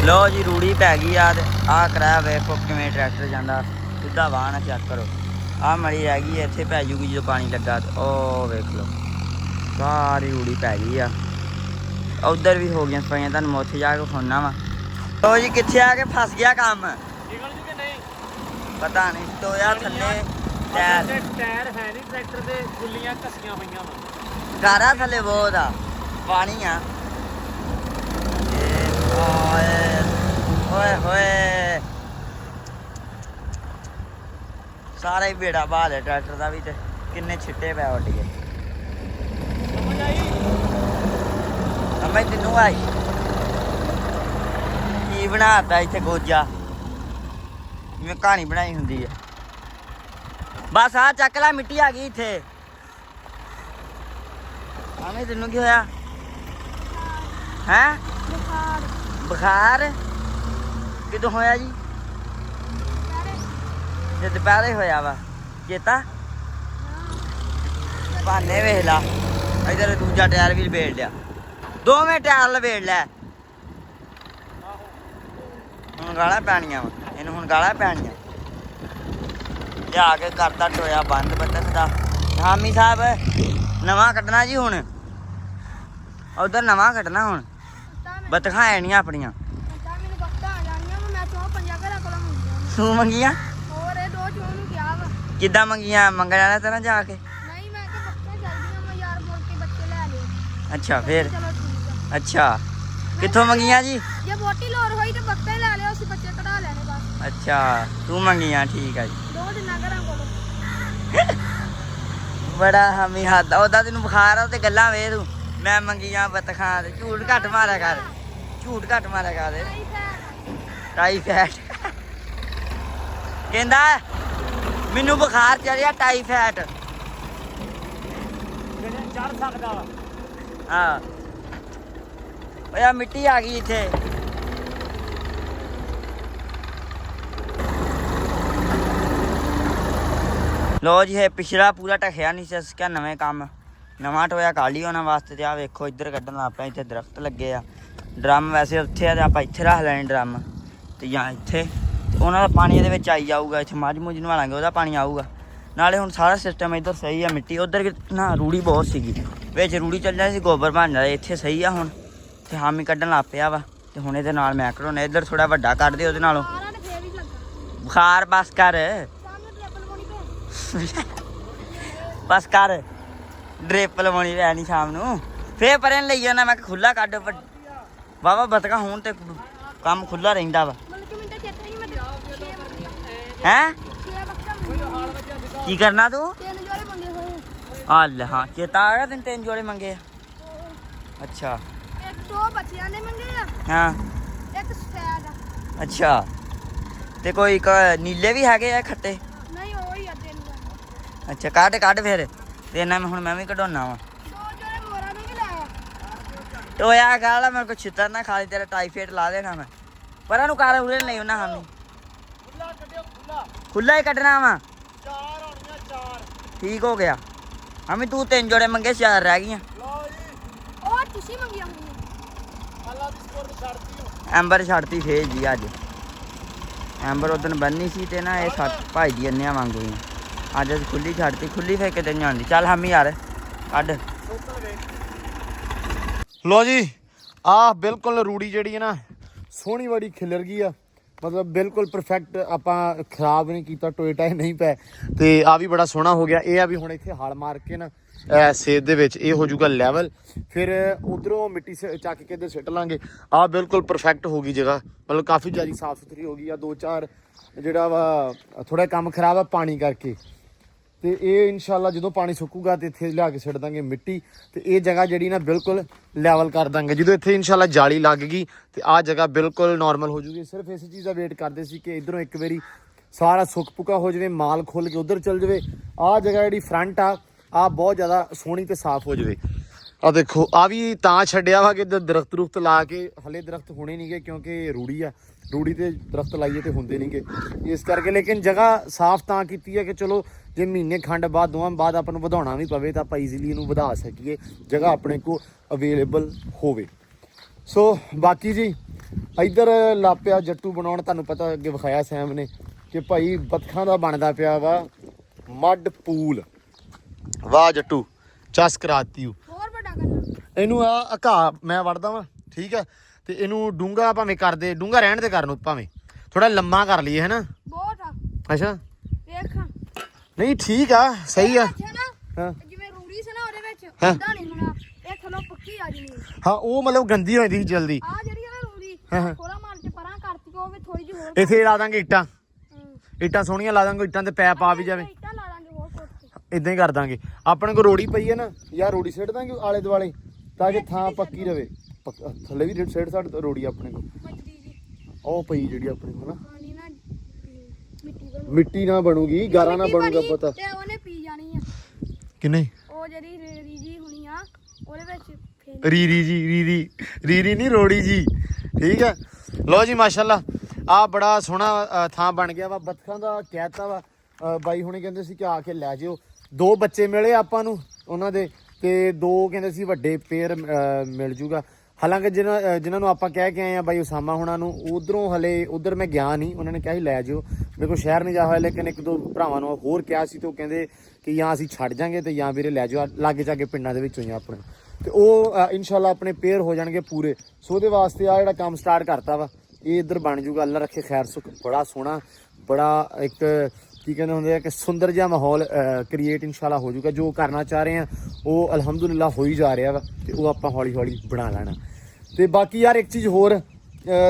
ਲੋ ਜੀ, ਰੂੜੀ ਪੈ ਗਈ ਆ ਤੇ ਆ ਕਰਾਇਆ ਵੇਖੋ ਕਿਵੇਂ ਟਰੈਕਟਰ ਜਾਂਦਾ। ਸਿੱਧਾ ਵਾਹ ਨਾ ਚੈੱਕ ਕਰੋ। ਆ ਮੜੀ ਰਹਿ ਗਈ ਇੱਥੇ ਪੈ ਜੂਗੀ ਜਦੋਂ ਪਾਣੀ ਲੱਗਾ ਤੇ। ਉਹ ਵੇਖ ਲਓ ਸਾਰੀ ਰੂੜੀ ਪੈ ਗਈ ਆ। ਉਧਰ ਵੀ ਹੋ ਗਈਆਂ ਸਫਾਈਆਂ ਤੁਹਾਨੂੰ ਮੈਂ ਉੱਥੇ ਜਾ ਕੇ ਖੋਨਾ ਵਾ। ਲੋ ਜੀ ਕਿੱਥੇ ਆ ਕੇ ਫਸ ਗਿਆ ਕੰਮ? ਨਿਕਲ ਜੂਗੇ ਨਹੀਂ? ਪਤਾ ਨਹੀਂ ਟੋਇਆ ਥੱਲੇ ਟਾਇਰ। ਟਾਇਰ ਹੈ ਨਹੀਂ ਟਰੈਕਟਰ ਦੇ ਖੁੱਲੀਆਂ ਘਸੀਆਂ ਹੋਈਆਂ ਵਾ। ਗਾਰਾ ਥੱਲੇ ਬਹੁਤ ਆ ਪਾਣੀ ਆ। ਓਏ ਓਏ ਹੋਏ। ਸਾਰਾ ਹੀ ਬੇੜਾ ਬਾਹਰ ਹੈ ਟਰੈਕਟਰ ਦਾ ਵੀ ਤੇ ਕਿੰਨੇ ਛਿੱਟੇ ਪੈ ਉੱਡ ਗਏ ਸਮਝ ਆਈ ਅਮੇ ਤੈਨੂੰ ਆਈ। ਕੀ ਬਣਾਤਾ ਇੱਥੇ ਗੋਜਾ? ਜਿਵੇਂ ਕਹਾਣੀ ਬਣਾਈ ਹੁੰਦੀ ਹੈ। ਬਸ ਆ ਚੱਕ ਲੈ ਮਿੱਟੀ ਆ ਗਈ ਇੱਥੇ। ਅਮੇ ਤੈਨੂੰ ਕੀ ਹੋਇਆ? ਹੈ? ਬੁਖਾਰ। ਬੁਖਾਰ? ਕਿਦੋਂ ਹੋਇਆ ਜੀ? ਜੇ ਦੁਪਹਿਰੇ ਹੋਇਆ ਵਾ। ਚੇਤਾ? ਭਾਨੇ ਵੇਖ ਲਾ। ਇਧਰ ਦੂਜਾ ਟਾਇਰ ਵੀ ਲਵੇੜ ਲਿਆ। ਦੋਵੇਂ ਟਾਇਰ ਲਵੇੜ ਲੈ। ਹੁਣ ਗਾਲਾਂ ਪੈਣੀਆਂ ਵਾ। ਇਹਨੂੰ ਹੁਣ ਗਾਲਾਂ ਪੈਣੀਆਂ। ਲਿਆ ਕੇ ਕਰਤਾ ਟੋਇਆ ਬੰਦ ਬੱਤਖ ਦਾ। ਹਾਮੀ ਸਾਹਿਬ ਨਵਾਂ ਕੱਢਣਾ ਜੀ ਹੁਣ। ਉਧਰ ਨਵਾਂ ਕੱਢਣਾ ਹੁਣ। ਬਤਖਾਂ ਐਣੀਆਂ ਆਪਣੀਆਂ। ਤਾਂ ਮੈਨੂੰ ਬੱਕਾ ਆ ਜਾਣੀਆਂ ਵਾ, ਮੈਂ ਚੋਂ ਪੰਜਾਂ ਘਰਾਂ ਕੋਲੋਂ ਮੰਗੀਆਂ ਤੂੰ ਮੰਗੀਆਂ ਹੋਰ ਇਹ ਦੋ ਚੋਂ ਨੂੰ ਕਿਹਾ ਵਾ ਕਿੱਦਾਂ ਮੰਗੀਆਂ ਮੰਗਣ ਵਾਲਾ ਤਾਂ ਨਾ ਜਾ ਕੇ? ਨਹੀਂ ਮੈਂ ਕਿ ਬੱਕੀਆਂ ਚਾਹੀਦੀਆਂ ਮੈਂ ਯਾਰ ਮੁੜ ਕੇ ਬੱਚੇ ਲੈ ਲਿਓ ਅੱਛਾ ਫੇਰ? ਚਲੋ ਠੀਕ ਆ। ਅੱਛਾ। ਕਿੱਥੋਂ ਮੰਗੀਆਂ ਜੀ? ਜੇ ਵੋਟੀ ਲੋੜ ਹੋਈ ਤੇ ਹੀ ਲੈ ਲਿਓ ਅਸੀਂ ਬੱਚੇ ਕਢਾ ਲੈਣੇ ਬਸ। ਅੱਛਾ ਤੂੰ ਮੰਗੀਆਂ ਠੀਕ ਆ ਜੀ। ਦੋ ਦਿਨਾਂ ਘਰਾਂ ਕੋਲੋਂ। ਬੜਾ ਹਮੀ ਹੱਦ ਉਹਦਾ ਤੈਨੂੰ ਬੁਖਾਰ ਆ ਤੇ ਗੱਲਾਂ ਵੇ ਤੂੰ। ਮੈਂ ਮੰਗੀਆਂ ਬਤਖਾਂ ਤੇ ਝੂਠ ਘੱਟ ਮਾਰਿਆ ਕਰ। ਝੂਠ ਘੱਟ ਮਾਰਿਆ ਕਰ। ਤਾਂ ਟਾਈਫਾਇਡ ਕਹਿੰਦਾ ਮੈਨੂੰ ਬੁਖਾਰ ਚੜਿਆ ਟਾਈਫਾਇਡ ਜਿਹੜੇ ਚੜ ਸਕਦਾ ਵਾ? ਹਾਂ। ਓਏ ਆ ਮਿੱਟੀ ਆ ਗਈ ਇੱਥੇ। ਲੋ ਜੀ ਇਹ ਪਿਛਲਾ ਪੂਰਾ ਟਖਿਆ ਨਹੀਂ ਸੀ ਅਸੀਂ ਕਿਹਾ ਨਵੇਂ ਕੰਮ। ਨਵਾਂ ਟੋਇਆ ਕਾਲੀ ਉਹਨਾਂ ਵਾਸਤੇ ਤੇ ਆ ਵੇਖੋ ਇੱਧਰ ਕੱਢਣ ਲੱਗ ਪਿਆ ਇੱਥੇ ਦਰਖਤ ਲੱਗੇ ਆ। ਡਰਮ ਵੈਸੇ ਉੱਥੇ ਆ ਤੇ ਆਪਾਂ ਇੱਥੇ ਰੱਖ ਲੈਣੇ ਡਰਮ। ਤੇ ਜਾਂ ਇੱਥੇ। ਉਹਨਾਂ ਦਾ ਪਾਣੀ ਇਹਦੇ ਵਿੱਚ ਆਈ ਜਾਊਗਾ ਇੱਥੇ ਮੱਝ ਮੁੱਝ ਨਵਾਲਾਂਗੇ ਉਹਦਾ ਪਾਣੀ ਆਊਗਾ। ਨਾਲੇ ਹੁਣ ਸਾਰਾ ਸਿਸਟਮ ਇੱਧਰ ਸਹੀ ਆ ਮਿੱਟੀ ਉਧਰ ਨਾ ਰੂੜੀ ਬਹੁਤ ਸੀਗੀ। ਵਿੱਚ ਰੂੜੀ ਚੱਲ ਜਾਂਦੀ ਸੀ ਗੋਬਰ ਬਣ ਜਾਂਦਾ ਇੱਥੇ ਸਹੀ ਆ ਹੁਣ। ਤੇ ਹਾਮੀ ਕੱਢਣ ਲੱਗ ਪਿਆ ਵਾ ਤੇ ਹੁਣ ਇਹਦੇ ਨਾਲ ਮੈਕਰੋ ਨੇ ਇੱਧਰ ਥੋੜਾ ਵੱਡਾ ਕੱਢ ਦੇ ਉਹਦੇ ਨਾਲੋਂ। ਲੱਗਾ। ਬੁਖਾਰ ਬਸ ਕਰ। ਬਸ ਕਰ। ਡ੍ਰਿਪ ਲਵਾਉਣੀ ਰਹਿਣੀ ਸ਼ਾਮ ਨੂੰ। ਫੇਰ ਪਰੇ ਨੂੰ ਲਈ ਜਾਣਾ ਮੈਂ ਖੁੱਲਾ ਕੱਢ ਵਾਵਾ ਬਤਕਾ ਹੁਣ ਤੇ ਕੰਮ ਖੁੱਲਾ ਰਹਿੰਦਾ ਵਾ ਮਤਲਬ ਕਿ ਮਿੰਟਾਂ ਚੇਤੇ ਨਹੀਂ ਮੈਂ ਛੇ ਬੱਕਾ ਹੈ? ਕੀ ਕਰਨਾ ਤੂੰ? ਤਿੰਨ ਜੋੜੇ ਮੰਗੇ ਹੋਏ ਆ। ਲੈ ਹਾਂ ਚੇਤਾ ਆ ਗਿਆ ਤੈਨੂੰ ਤਿੰਨ ਜੋੜੇ ਮੰਗੇ ਆ? ਅੱਛਾ। ਇੱਕ ਦੋ ਬੱਚਿਆਂ ਦੇ ਮੰਗੇ ਆ। ਹਾਂ। ਇੱਕ ਸਫੈਦ ਆ। ਅੱਛਾ। ਤੇ ਕੋਈ ਇੱਕ ਨੀਲੇ ਵੀ ਹੈਗੇ ਆ ਖੱਟੇ? ਨਹੀਂ ਉਹ ਹੀ ਆ ਤਿੰਨ ਜੋੜੇ। ਅੱਛਾ ਕੱਢ ਕੱਢ ਫਿਰ। ਤੇ ਇਹਨਾਂ ਮੈਂ ਹੁਣ ਮੈਂ ਵੀ ਕਢਾਉਣਾ ਵਾ। ਦੋ ਜੋੜੇ ਮੋਰਾ ਨੂੰ ਵੀ ਲਾਇਆ ਟੋਇਆ ਗਾਲਾ ਮੇਰੇ ਕੋ ਛਿੱਤਰ ਨਾ ਖਾ ਲਈ ਤੇਰਾ ਟਾਈਫਾਇਡ ਲਾ ਦੇਣਾ ਮੈਂ। ਪਰਾਂ ਨੂੰ ਕਾਰ ਉਰੇ ਨਹੀਂ ਉਹਨਾਂ ਹਾਮੀ ਖੁੱਲਾ ਹੀ ਕੱਢਣਾ ਵਾ। ਚਾਰ ਹੋਣੀਆਂ ਚਾਰ। ਠੀਕ ਹੋ ਗਿਆ। ਹਾਮੀ ਤੂੰ ਤਿੰਨ ਜੋੜੇ ਮੰਗੇ ਚਾਰ ਰਹਿ ਗਈਆਂ। ਲਓ ਜੀ। ਉਹ ਤੁਸੀਂ ਮੰਗੀਆਂ ਹੋਈਆਂ ਅੱਲਾ ਦੀ ਸਕੋਰ ਛੱਡਤੀ ਹੋ ਐਂਬਰ ਛੱਡਤੀ ਫੇਜ ਜੀ ਅੱਜ। ਐਂਬਰ ਉਦੋਂ ਬੰਨੀ ਸੀ ਤੇ ਨਾ ਇਹ ਸੱਤ ਭਾਈ ਦੀ ਅੰਨਿਆ ਵਾਂਗ ਹੋਈਆਂ। ਅੱਜ ਅਸੀਂ ਖੁੱਲੀ ਛੱਡਤੀ ਖੁੱਲੀ ਫੇਰ ਕਿਤੇ ਨਹੀਂ ਆਉਂਦੀ। ਚੱਲ ਹਾਮੀ ਯਾਰ ਕੱਢ। ਲੋ ਜੀ ਆ ਬਿਲਕੁਲ ਰੂੜੀ ਜਿਹੜੀ ਹੈ ਨਾ ਸੋਹਣੀ ਬੜੀ ਖਿਲਰ ਗਈ ਆ। ਮਤਲਬ ਬਿਲਕੁਲ ਪਰਫੈਕਟ ਆਪਾਂ ਖਰਾਬ ਨਹੀਂ ਕੀਤਾ ਟੋਏ ਟਾਏ ਨਹੀਂ ਪਏ ਤੇ ਆ ਵੀ ਬੜਾ ਸੋਹਣਾ ਹੋ ਗਿਆ। ਇਹ ਆ ਵੀ ਹੁਣ ਇੱਥੇ ਹਲ ਮਾਰ ਕੇ ਨਾ ਇਹ ਸੇਦ ਦੇ ਵਿੱਚ ਇਹ ਹੋ ਜਾਊਗਾ ਲੈਵਲ ਫਿਰ ਉਧਰੋਂ ਮਿੱਟੀ ਸ- ਚੱਕ ਕੇ ਤੇ ਸਿੱਟ ਲਾਂਗੇ। ਆ ਬਿਲਕੁਲ ਪਰਫੈਕਟ ਹੋ ਗਈ ਜਗ੍ਹਾ। ਮਤਲਬ ਕਾਫੀ ਜ਼ਿਆਦਾ ਸਾਫ਼ ਸੁਥਰੀ ਹੋ ਗਈ ਆ, ਦੋ ਚਾਰ ਜਿਹੜਾ ਵਾ ਥੋੜਾ ਕੰਮ ਖਰਾਬ ਆ ਪਾਣੀ ਕਰਕੇ। ਤੇ ਇਹ ਇਨਸ਼ਾਅੱਲਾ ਜਦੋਂ ਪਾਣੀ ਸੁੱਕੂਗਾ ਤੇ ਇੱਥੇ ਲਿਆ ਕੇ ਸਿੱਟ ਦਾਂਗੇ ਮਿੱਟੀ ਤੇ ਇਹ ਜਗ੍ਹਾ ਜਿਹੜੀ ਨਾ ਬਿਲਕੁਲ ਲੈਵਲ ਕਰ ਦਾਂਗੇ। ਜਦੋਂ ਇੱਥੇ ਇਨਸ਼ਾਅੱਲਾ ਜਾਲੀ ਲੱਗ ਗਈ ਤੇ ਆਹ ਜਗ੍ਹਾ ਬਿਲਕੁਲ ਨਾਰਮਲ ਹੋ ਜੂਗੀ। ਸਿਰਫ ਇਸ ਚੀਜ਼ ਦਾ ਵੇਟ ਕਰਦੇ ਸੀ ਕਿ ਇਧਰੋਂ ਇੱਕ ਵਾਰੀ ਸਾਰਾ ਸੁੱਕ ਪੁਕਾ ਹੋ ਜਾਵੇ, ਮਾਲ ਖੁੱਲ ਕੇ ਉਧਰ ਚੱਲ ਜਾਵੇ। ਆਹ ਜਗ੍ਹਾ ਜਿਹੜੀ ਫਰੰਟ ਆ ਆ ਬਹੁਤ ਜ਼ਿਆਦਾ ਸੋਹਣੀ ਤੇ ਸਾਫ਼ ਹੋ ਜਾਵੇ। ਆ ਦੇਖੋ ਆ ਵੀ ਤਾਂ ਛੱਡਿਆ ਵਾ ਕਿ ਇੱਧਰ ਦਰਖਤ ਰੁਖਤ ਲਾ ਕੇ, ਹਲੇ ਦਰਖਤ ਹੋਣੇ ਨਹੀਂਗੇ ਕਿਉਂਕਿ ਰੂੜੀ ਆ। ਰੂੜੀ ਤੇ ਦਰਖਤ ਲਾਈਏ ਤੇ ਹੁੰਦੇ ਨਹੀਂਗੇ ਇਸ ਕਰਕੇ ਲੇਕਿਨ ਜਗ੍ਹਾ ਸਾਫ਼ ਤਾਂ ਕੀਤੀ ਹੈ ਕਿ ਚਲੋ ਜੇ ਮਹੀਨੇ ਖੰਡ ਬਾਅਦ ਦੋਵਾਂ ਬਾਅਦ ਆਪਾਂ ਨੂੰ ਵਧਾਉਣਾ ਵੀ ਪਵੇ ਤਾਂ ਆਪਾਂ ਈਜ਼ੀਲੀ ਇਹਨੂੰ ਵਧਾ ਸਕੀਏ ਜਗ੍ਹਾ ਆਪਣੇ ਕੋ ਅਵੇਲੇਬਲ ਹੋਵੇ। ਸੋ ਬਾਕੀ ਜੀ ਇੱਧਰ ਲਾਪਿਆ ਜੱਟੂ ਬਣਾਉਣ ਤੁਹਾਨੂੰ ਪਤਾ ਅੱਗੇ ਵਿਖਾਇਆ ਸੈਮ ਨੇ ਕਿ ਭਾਈ ਬੱਤਖਾਂ ਦਾ ਬਣਦਾ ਪਿਆ ਵਾ ਮੱਡ ਪੂਲ। ਵਾਹ ਜੱਟੂ ਚਸ ਕਰਾਤੀ ਹੋਰ ਵੱਡਾ ਕਰਨਾ। ਇਹਨੂੰ ਆ ਘਾਹ ਮੈਂ ਵੜਦਾ ਵਾਂ ਠੀਕ ਹੈ? ਤੇ ਇਹਨੂੰ ਡੂੰਗਾ ਭਾਵੇਂ ਕਰਦੇ ਡੂੰਗਾ ਰਹਿਣ ਦੇ ਕਰਨ ਨੂੰ ਭਾਵੇਂ। ਥੋੜਾ ਲੰਮਾ ਕਰ ਲਈਏ ਹੈਨਾ ਬਹੁਤ ਆ। ਅੱਛਾ। ਨਹੀਂ ਠੀਕ ਆ ਸਹੀ ਆ। ਹਾਂ। ਜਿਵੇਂ ਰੂੜੀ ਸੀ ਨਾ ਉਹਦੇ ਵਿੱਚ ਹਾਂ। ਉਦਾਂ ਨਹੀਂ ਹੋਣਾ ਇਹ ਥੱਲੋਂ ਪੱਕੀ ਆ ਜਣੀ ਹਾਂ ਉਹ ਮਤਲਬ ਗੰਦੀ ਹੋ ਜਾਂਦੀ ਸੀ ਜਲਦੀ। ਆ ਜਿਹੜੀ ਆ ਨਾ ਰੂੜੀ ਹਾਂ, ਹਾਂ। ਥੋੜਾ ਮਾਰ ਕੇ ਪਰਾਂ ਕਰਤੀ ਉਹ ਵੀ ਥੋੜੀ ਜਿਹੀ ਹੋਰ ਇੱਥੇ ਲਾ ਦਾਂਗੇ ਇੱਟਾਂ। ਇੱਟਾਂ ਸੋਹਣੀਆਂ ਲਾ ਦਾਂਗੇ ਇੱਟਾਂ ਤੇ ਪੈਪ ਆ ਵੀ ਜਾਵੇ। ਇੱਟਾਂ ਲਾ ਦਾਂਗੇ ਹੋਰ ਕੁਛ ਇਦਾਂ ਹੀ ਕਰ ਦਾਂਗੇ। ਆਪਣੇ ਕੋਲ ਰੋੜੀ ਪਈ ਹੈ ਨਾ ਯਾਰ ਰੋੜੀ ਸਿੱਟ ਦਾਂਗੇ ਆਲੇ ਦੁਆਲੇ ਤਾਂ ਕਿ ਥਾਂ ਪੱਕੀ ਰਵੇ। ਪੱਕ- ਥੱਲੇ ਵੀ ਸਾਈਡ ਸਾਡ ਰੋੜੀ ਆਪਣੇ ਕੋਲ। ਜੀ। ਉਹ ਪਈ ਜਿਹੜੀ ਆਪਣੇ ਕੋਲ ਨਾ। ਮਿੱਟੀ ਨਾ ਬਣੂਗੀ ਗਾਰਾ ਨਾ ਬਣੂਗਾ ਬਣੀ ਪਤਾ। ਤੇ ਉਹਨੇ ਪੀ ਜਾਣੀ ਆ। ਕਿੰਨੇ ਉਹ ਜਿਹੜੀ ਰੇੜੀ ਜੀ ਹੋਣੀ ਆ ਉਹਦੇ ਵਿੱਚ ਫੇਰ ਰੀਰੀ ਜੀ ਰੀਰੀ ਰੀਰੀ ਨਹੀਂ ਰੋੜੀ ਜੀ। ਠੀਕ ਹੈ? ਲੋ ਜੀ ਮਾਸ਼ਾਅੱਲਾ ਆ ਬੜਾ ਸੋਹਣਾ ਥਾਂ ਬਣ ਗਿਆ ਵਾ। ਬੱਤਖਾਂ ਦਾ ਕਹਿਤਾ ਵਾ। ਬਾਈ ਹੁਣੇ ਕਹਿੰਦੇ ਸੀ ਕਿ ਆ ਕੇ ਲੈ ਜਿਓ। ਦੋ ਬੱਚੇ ਮਿਲੇ ਆਪਾਂ ਨੂੰ ਉਹਨਾਂ ਦੇ ਤੇ ਦੋ ਕਹਿੰਦੇ ਸੀ ਵੱਡੇ ਪੇਰ ਮਿਲ ਜੂਗਾ। ਹਾਲਾਂਕਿ ਜਿਹਨਾਂ ਜਿਨ੍ਹਾਂ ਨੂੰ ਆਪਾਂ ਕਹਿ ਕੇ ਆਏ ਆ ਬਾਈ ਉਸਾਮਾ ਹੁਣਾਂ ਨੂੰ ਉਧਰੋਂ ਹਲੇ ਉਧਰ ਮੈਂ ਗਿਆ ਨਹੀਂ ਉਹਨਾਂ ਨੇ ਕਿਹਾ ਸੀ ਲੈ ਜਿਓ। ਮੇਰੇ ਕੋਲ ਸ਼ਹਿਰ ਨਹੀਂ ਜਾ ਹੋਇਆ ਲੇਕਿਨ ਇੱਕ ਦੋ ਭਰਾਵਾਂ ਨੂੰ ਹੋਰ ਕਿਹਾ ਸੀ ਤੇ ਉਹ ਕਹਿੰਦੇ ਕਿ ਜਾਂ ਅਸੀਂ ਛੱਡ ਜਾਾਂਗੇ ਤੇ ਜਾਂ ਵੀਰੇ ਲੈ ਜਾਓ ਲਾਗੇ ਜਾ ਕੇ ਪਿੰਡਾਂ ਦੇ ਵਿੱਚੋਂ ਹੀ ਆ ਆਪਣੇ। ਤੇ ਉਹ ਅ, ਇਨਸ਼ਾਅੱਲਾ ਆਪਣੇ ਪੇਅਰ ਹੋ ਜਾਣਗੇ ਪੂਰੇ। ਸੋ ਉਹਦੇ ਵਾਸਤੇ ਆ ਜਿਹੜਾ ਕੰਮ ਸਟਾਰਟ ਕਰਤਾ ਵਾ ਇਹ ਇੱਧਰ ਬਣ ਜੂਗਾ ਅੱਲਾ ਰੱਖੇ ਖੈਰ ਸੁਖ ਬੜਾ ਸੋਹਣਾ ਬੜਾ ਇੱਕ ਕੀ ਕਹਿੰਦੇ ਹੁੰਦੇ ਆ ਕਿ ਸੁੰਦਰ ਜਿਹਾ ਮਾਹੌਲ ਕ੍ਰੀਏਟ ਇਨਸ਼ਾਅੱਲਾ ਹੋ ਜੂਗਾ ਜੋ ਕਰਨਾ ਚਾਹ ਰਹੇ ਆ, ਉਹ ਅਲਹਮਦੁਲਿਲਾ ਹੋ ਹੀ ਜਾ ਰਿਹਾ ਵਾ ਤੇ ਉਹ ਆਪਾਂ ਹੌਲੀ ਹੌਲੀ ਬਣਾ ਲੈਣਾ। ਤੇ ਬਾਕੀ ਯਾਰ ਇੱਕ ਚੀਜ਼ ਹੋਰ